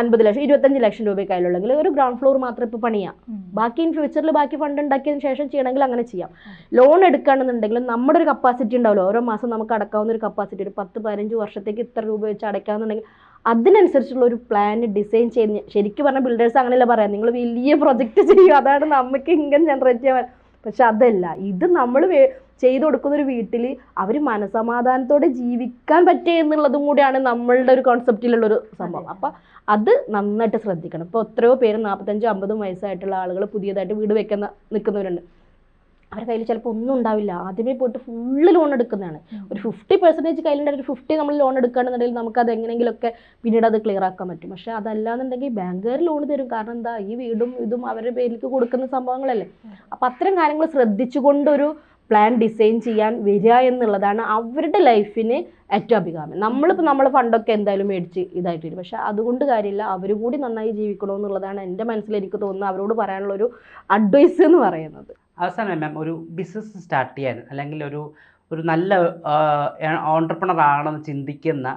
[SPEAKER 2] അൻപത് ലക്ഷം ഇരുപത്തഞ്ച് ലക്ഷം രൂപ കയ്യിലുള്ളെങ്കിൽ ഒരു ഗ്രൗണ്ട് ഫ്ലോർ മാത്രം ഇപ്പോൾ പണിയാം. ബാക്കി ഇൻ ഫ്യൂച്ചറിൽ ബാക്കി ഫണ്ട് ഉണ്ടാക്കിയതിന് ശേഷം ചെയ്യണമെങ്കിൽ അങ്ങനെ ചെയ്യാം. ലോൺ എടുക്കുകയാണെന്നുണ്ടെങ്കിൽ നമ്മുടെ ഒരു കപ്പാസിറ്റി ഉണ്ടാവുമല്ലോ ഓരോ മാസം നമുക്ക് അടക്കാവുന്ന ഒരു കപ്പാസിറ്റി ഒരു പത്ത് പതിനഞ്ച് വർഷത്തേക്ക് ഇത്ര രൂപ വെച്ച് അടയ്ക്കാമെന്നുണ്ടെങ്കിൽ അതിനനുസരിച്ചുള്ള ഒരു പ്ലാൻ ഡിസൈൻ ചെയ്ത് ശരിക്കും പറഞ്ഞാൽ ബിൽഡേഴ്സ് അങ്ങനെയല്ല പറയാം. നിങ്ങൾ വലിയ പ്രൊജക്റ്റ് ചെയ്യും അതാണ് നമുക്ക് ഇൻകം ജനറേറ്റ് ചെയ്യാൻ പക്ഷെ അതല്ല ഇത് നമ്മൾ ചെയ്തു കൊടുക്കുന്ന ഒരു വീട്ടിൽ അവർ മനസമാധാനത്തോടെ ജീവിക്കാൻ പറ്റുക എന്നുള്ളതും കൂടിയാണ് നമ്മളുടെ ഒരു കോൺസെപ്റ്റിലുള്ള ഒരു സംഭവം.
[SPEAKER 3] അപ്പൊ
[SPEAKER 2] അപ്പം അത് നന്നായിട്ട് ശ്രദ്ധിക്കണം. ഇപ്പോൾ എത്രയോ പേര് നാൽപ്പത്തഞ്ചും അമ്പതും വയസ്സായിട്ടുള്ള ആളുകൾ പുതിയതായിട്ട് വീട് വെക്കുന്ന നിൽക്കുന്നവരുണ്ട്. അവരുടെ കയ്യിൽ ചിലപ്പോൾ ഒന്നും ഉണ്ടാവില്ല. ആദ്യമേ പോയിട്ട് ഫുള്ള് ലോൺ എടുക്കുന്നതാണ്. ഒരു ഫിഫ്റ്റി പെർസെന്റേജ് കയ്യിലുണ്ടെങ്കിൽ ഒരു ഫിഫ്റ്റി നമ്മൾ ലോൺ എടുക്കുകയാണെന്നുണ്ടെങ്കിൽ നമുക്ക് അത് എങ്ങനെയെങ്കിലുമൊക്കെ പിന്നീട് അത് ക്ലിയർ ആക്കാൻ പറ്റും. പക്ഷേ അതല്ലാന്നുണ്ടെങ്കിൽ ബാങ്കുകാർ ലോൺ തരും. കാരണം എന്താ? ഈ വീടും ഇതും അവരുടെ പേരിലേക്ക് കൊടുക്കുന്ന സംഭവങ്ങളല്ലേ? അപ്പം അത്തരം കാര്യങ്ങൾ ശ്രദ്ധിച്ചുകൊണ്ടൊരു പ്ലാൻ ഡിസൈൻ ചെയ്യാൻ വരിക എന്നുള്ളതാണ് അവരുടെ ലൈഫിന് ഏറ്റവും അഭികാമ്യം. നമ്മളിപ്പോൾ നമ്മളെ ഫണ്ടൊക്കെ എന്തായാലും മേടിച്ച് ഇതായിട്ട് വരും. പക്ഷേ അതുകൊണ്ട് കാര്യമില്ല. അവർ കൂടി നന്നായി ജീവിക്കണമെന്നുള്ളതാണ് എന്റെ മനസ്സിൽ എനിക്ക് തോന്നുന്നത്. അവരോട് പറയാനുള്ളൊരു അഡ്വൈസ് എന്ന് പറയുന്നത്.
[SPEAKER 1] അവസാനം മാം ഒരു ബിസിനസ് സ്റ്റാർട്ട് ചെയ്യാൻ അല്ലെങ്കിൽ ഒരു ഒരു നല്ല ഓണ്ടർപ്രണർ ആണെന്ന് ചിന്തിക്കുന്ന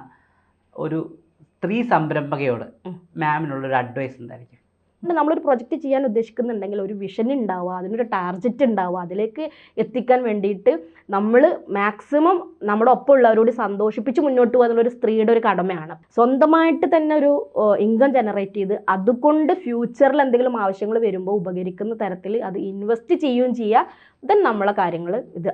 [SPEAKER 1] ഒരു സ്ത്രീ സംരംഭകയോട്
[SPEAKER 2] മാമിനുള്ള
[SPEAKER 1] മാമിനുള്ളൊരു അഡ്വൈസ് എന്തായിരിക്കും?
[SPEAKER 2] നമ്മളൊരു പ്രൊജക്റ്റ് ചെയ്യാൻ ഉദ്ദേശിക്കുന്നുണ്ടെങ്കിൽ ഒരു വിഷൻ ഉണ്ടാവുക അതിനൊരു ടാർജറ്റ് ഉണ്ടാവുക അതിലേക്ക് എത്തിക്കാൻ വേണ്ടിയിട്ട് നമ്മൾ മാക്സിമം നമ്മുടെ ഒപ്പം ഉള്ളവരോട് സന്തോഷിപ്പിച്ച് മുന്നോട്ട് പോകുക ഒരു സ്ത്രീയുടെ ഒരു കടമയാണ്. സ്വന്തമായിട്ട് തന്നെ ഒരു ഇൻകം ജനറേറ്റ് ചെയ്ത് അതുകൊണ്ട് ഫ്യൂച്ചറിൽ എന്തെങ്കിലും ആവശ്യങ്ങൾ വരുമ്പോൾ ഉപകരിക്കുന്ന തരത്തിൽ അത് ഇൻവെസ്റ്റ് ചെയ്യുകയും ചെയ്യുക. ദെൻ നമ്മളെ കാര്യങ്ങൾ ഇത്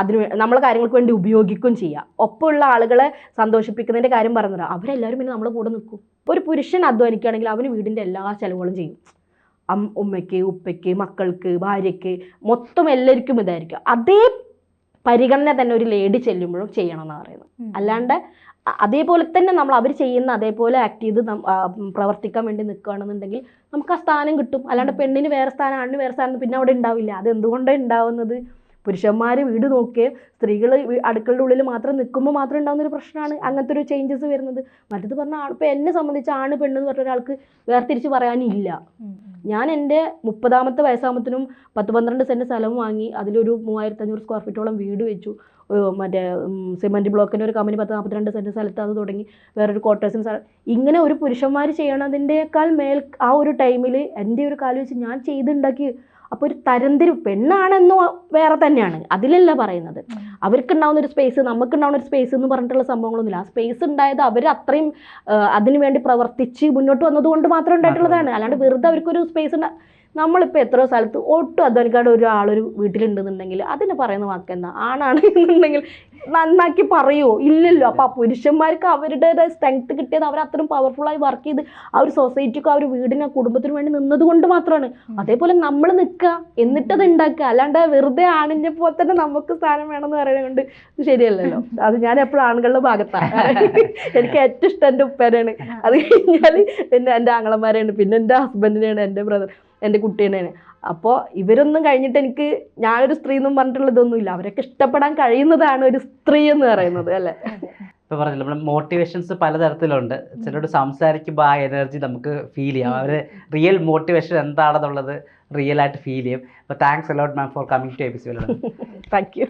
[SPEAKER 2] അതിന് നമ്മൾ നമ്മളെ കാര്യങ്ങൾക്ക് വേണ്ടി ഉപയോഗിക്കുകയും ചെയ്യുക ഒപ്പമുള്ള ആളുകളെ സന്തോഷിപ്പിക്കുന്നതിന്റെ കാര്യം പറഞ്ഞത്. അവരെല്ലാവരും പിന്നെ നമ്മുടെ കൂടെ നിൽക്കും ഇപ്പോൾ ഒരു പുരുഷൻ അധ്വാനിക്കുകയാണെങ്കിൽ അവന് വീടിന്റെ എല്ലാ ചിലവുകളും ചെയ്യും. അം ഉമ്മയ്ക്ക് ഉപ്പയ്ക്ക് മക്കൾക്ക് ഭാര്യയ്ക്ക് മൊത്തം എല്ലാവർക്കും ഇതായിരിക്കും. അതേ പരിഗണന തന്നെ ഒരു ലേഡി ചെല്ലുമ്പോഴും ചെയ്യണം എന്ന് പറയുന്നത് അല്ലാണ്ട് അതേപോലെ തന്നെ നമ്മൾ അവർ ചെയ്യുന്ന അതേപോലെ ആക്ട് ചെയ്ത് പ്രവർത്തിക്കാൻ വേണ്ടി നിൽക്കുകയാണെന്നുണ്ടെങ്കിൽ നമുക്ക് ആ സ്ഥാനം കിട്ടും. അല്ലാണ്ട് പെണ്ണിന് വേറെ സ്ഥാനം ആണിന് വേറെ സ്ഥാനം പിന്നെ അവിടെ ഉണ്ടാവില്ല. അത് എന്തുകൊണ്ടാണ് ഉണ്ടാവുന്നത്? പുരുഷന്മാർ വീട് നോക്കുകയും സ്ത്രീകൾ അടുക്കളുടെ ഉള്ളിൽ മാത്രം നിൽക്കുമ്പോൾ മാത്രം ഉണ്ടാകുന്ന ഒരു പ്രശ്നമാണ് അങ്ങനത്തെ ഒരു ചേഞ്ചസ് വരുന്നത്. മറ്റത് പറഞ്ഞാൽ ആൾ ഇപ്പോൾ എന്നെ സംബന്ധിച്ച് ആണ് പെണ്ണെന്ന് പറഞ്ഞ ഒരാൾക്ക് വേർതിരിച്ച് പറയാനില്ല. ഞാൻ എന്റെ മുപ്പതാമത്തെ വയസ്സാകുമ്പത്തിനും പത്ത് പന്ത്രണ്ട് സെന്റ് സ്ഥലം വാങ്ങി അതിലൊരു മൂവായിരത്തി അഞ്ഞൂറ് സ്ക്വയർ ഫീറ്റോളം വീട് വെച്ചു. മറ്റേ സിമന്റ് ബ്ലോക്കിന്റെ ഒരു കമ്പനി പത്ത് നാൽപ്പത്തിരണ്ട് സെന്റ് സ്ഥലത്ത് അത് തുടങ്ങി. വേറൊരു ക്വാർട്ടേഴ്സിന് സ്ഥലം. ഇങ്ങനെ ഒരു പുരുഷന്മാർ ചെയ്യണതിന്റെക്കാൾ മേൽ ആ ഒരു ടൈമിൽ എന്റെ ഒരു കാലം വെച്ച് ഞാൻ ചെയ്തുണ്ടാക്കി അപ്പോൾ ഒരു തരംതിരി പെണ്ണാണെന്ന് വേറെ തന്നെയാണ്. അതിലല്ല പറയുന്നത്. അവർക്കുണ്ടാവുന്ന ഒരു സ്പേസ് നമുക്ക് നമുക്കുണ്ടാവുന്ന ഒരു സ്പേസ് എന്ന് പറഞ്ഞിട്ടുള്ള സംഭവങ്ങളൊന്നുമില്ല. ആ സ്പേസ് ഉണ്ടായത് അവർ അത്രയും അതിനുവേണ്ടി പ്രവർത്തിച്ച് മുന്നോട്ട് വന്നതുകൊണ്ട് മാത്രം ഉണ്ടായിട്ടുള്ളതാണ്. അല്ലാണ്ട് വെറുതെ അവർക്കൊരു സ്പേസ് ഉണ്ടാ നമ്മളിപ്പോൾ എത്രയോ സ്ഥലത്ത് ഒട്ടും അധ്വാനിക്കാണ്ട് ഒരാളൊരു വീട്ടിലുണ്ടെന്നുണ്ടെങ്കിൽ അതിന് പറയുന്ന വാക്ക് എന്താ ആണാണ് എന്നുണ്ടെങ്കിൽ നന്നാക്കി പറയുമോ ഇല്ലല്ലോ. അപ്പോൾ ആ പുരുഷന്മാർക്ക് അവരുടേതായ സ്ട്രെങ്ത് കിട്ടിയത് അവർ അത്രയും പവർഫുള്ളായി വർക്ക് ചെയ്ത് ആ ഒരു സൊസൈറ്റിക്കും ആ ഒരു വീടിനും കുടുംബത്തിനും വേണ്ടി നിന്നത് കൊണ്ട് മാത്രമാണ്. അതേപോലെ നമ്മൾ നിൽക്കുക എന്നിട്ടത് ഉണ്ടാക്കുക അല്ലാണ്ട് വെറുതെ ആണിഞ്ഞ പോലെ തന്നെ നമുക്ക് സ്ഥാനം വേണമെന്ന് പറയുന്നത് കൊണ്ട് ശരിയല്ലല്ലോ. അത് ഞാൻ എപ്പോഴും ആണുങ്ങളുടെ ഭാഗത്താണ് എനിക്ക് ഏറ്റവും ഇഷ്ടം എന്റെ ഉപ്പേനാണ് അത് കഴിഞ്ഞാൽ പിന്നെ എന്റെ ആങ്ങളന്മാരെയാണ് പിന്നെ എന്റെ ഹസ്ബൻഡിനെയാണ് എന്റെ ബ്രദർ എന്റെ കുട്ടീനെ അപ്പോൾ ഇവരൊന്നും കഴിഞ്ഞിട്ട് എനിക്ക് ഞാനൊരു സ്ത്രീ എന്നും പറഞ്ഞിട്ടുള്ള ഇതൊന്നുമില്ല. അവരൊക്കെ ഇഷ്ടപ്പെടാൻ കഴിയുന്നതാണ് ഒരു സ്ത്രീ എന്ന് പറയുന്നത് <laughs> അല്ലേ?
[SPEAKER 1] ഇപ്പോൾ പറഞ്ഞില്ല നമ്മുടെ മോട്ടിവേഷൻസ് പലതരത്തിലുണ്ട്. ചിലരോട് സംസാരിക്കുമ്പോൾ ആ എനർജി നമുക്ക് ഫീൽ ചെയ്യാം. അവർ റിയൽ മോട്ടിവേഷൻ എന്താണെന്നുള്ളത് റിയൽ ആയിട്ട് ഫീൽ ചെയ്യും. അപ്പോൾ thanks a lot ma'am for coming to episode
[SPEAKER 2] thank you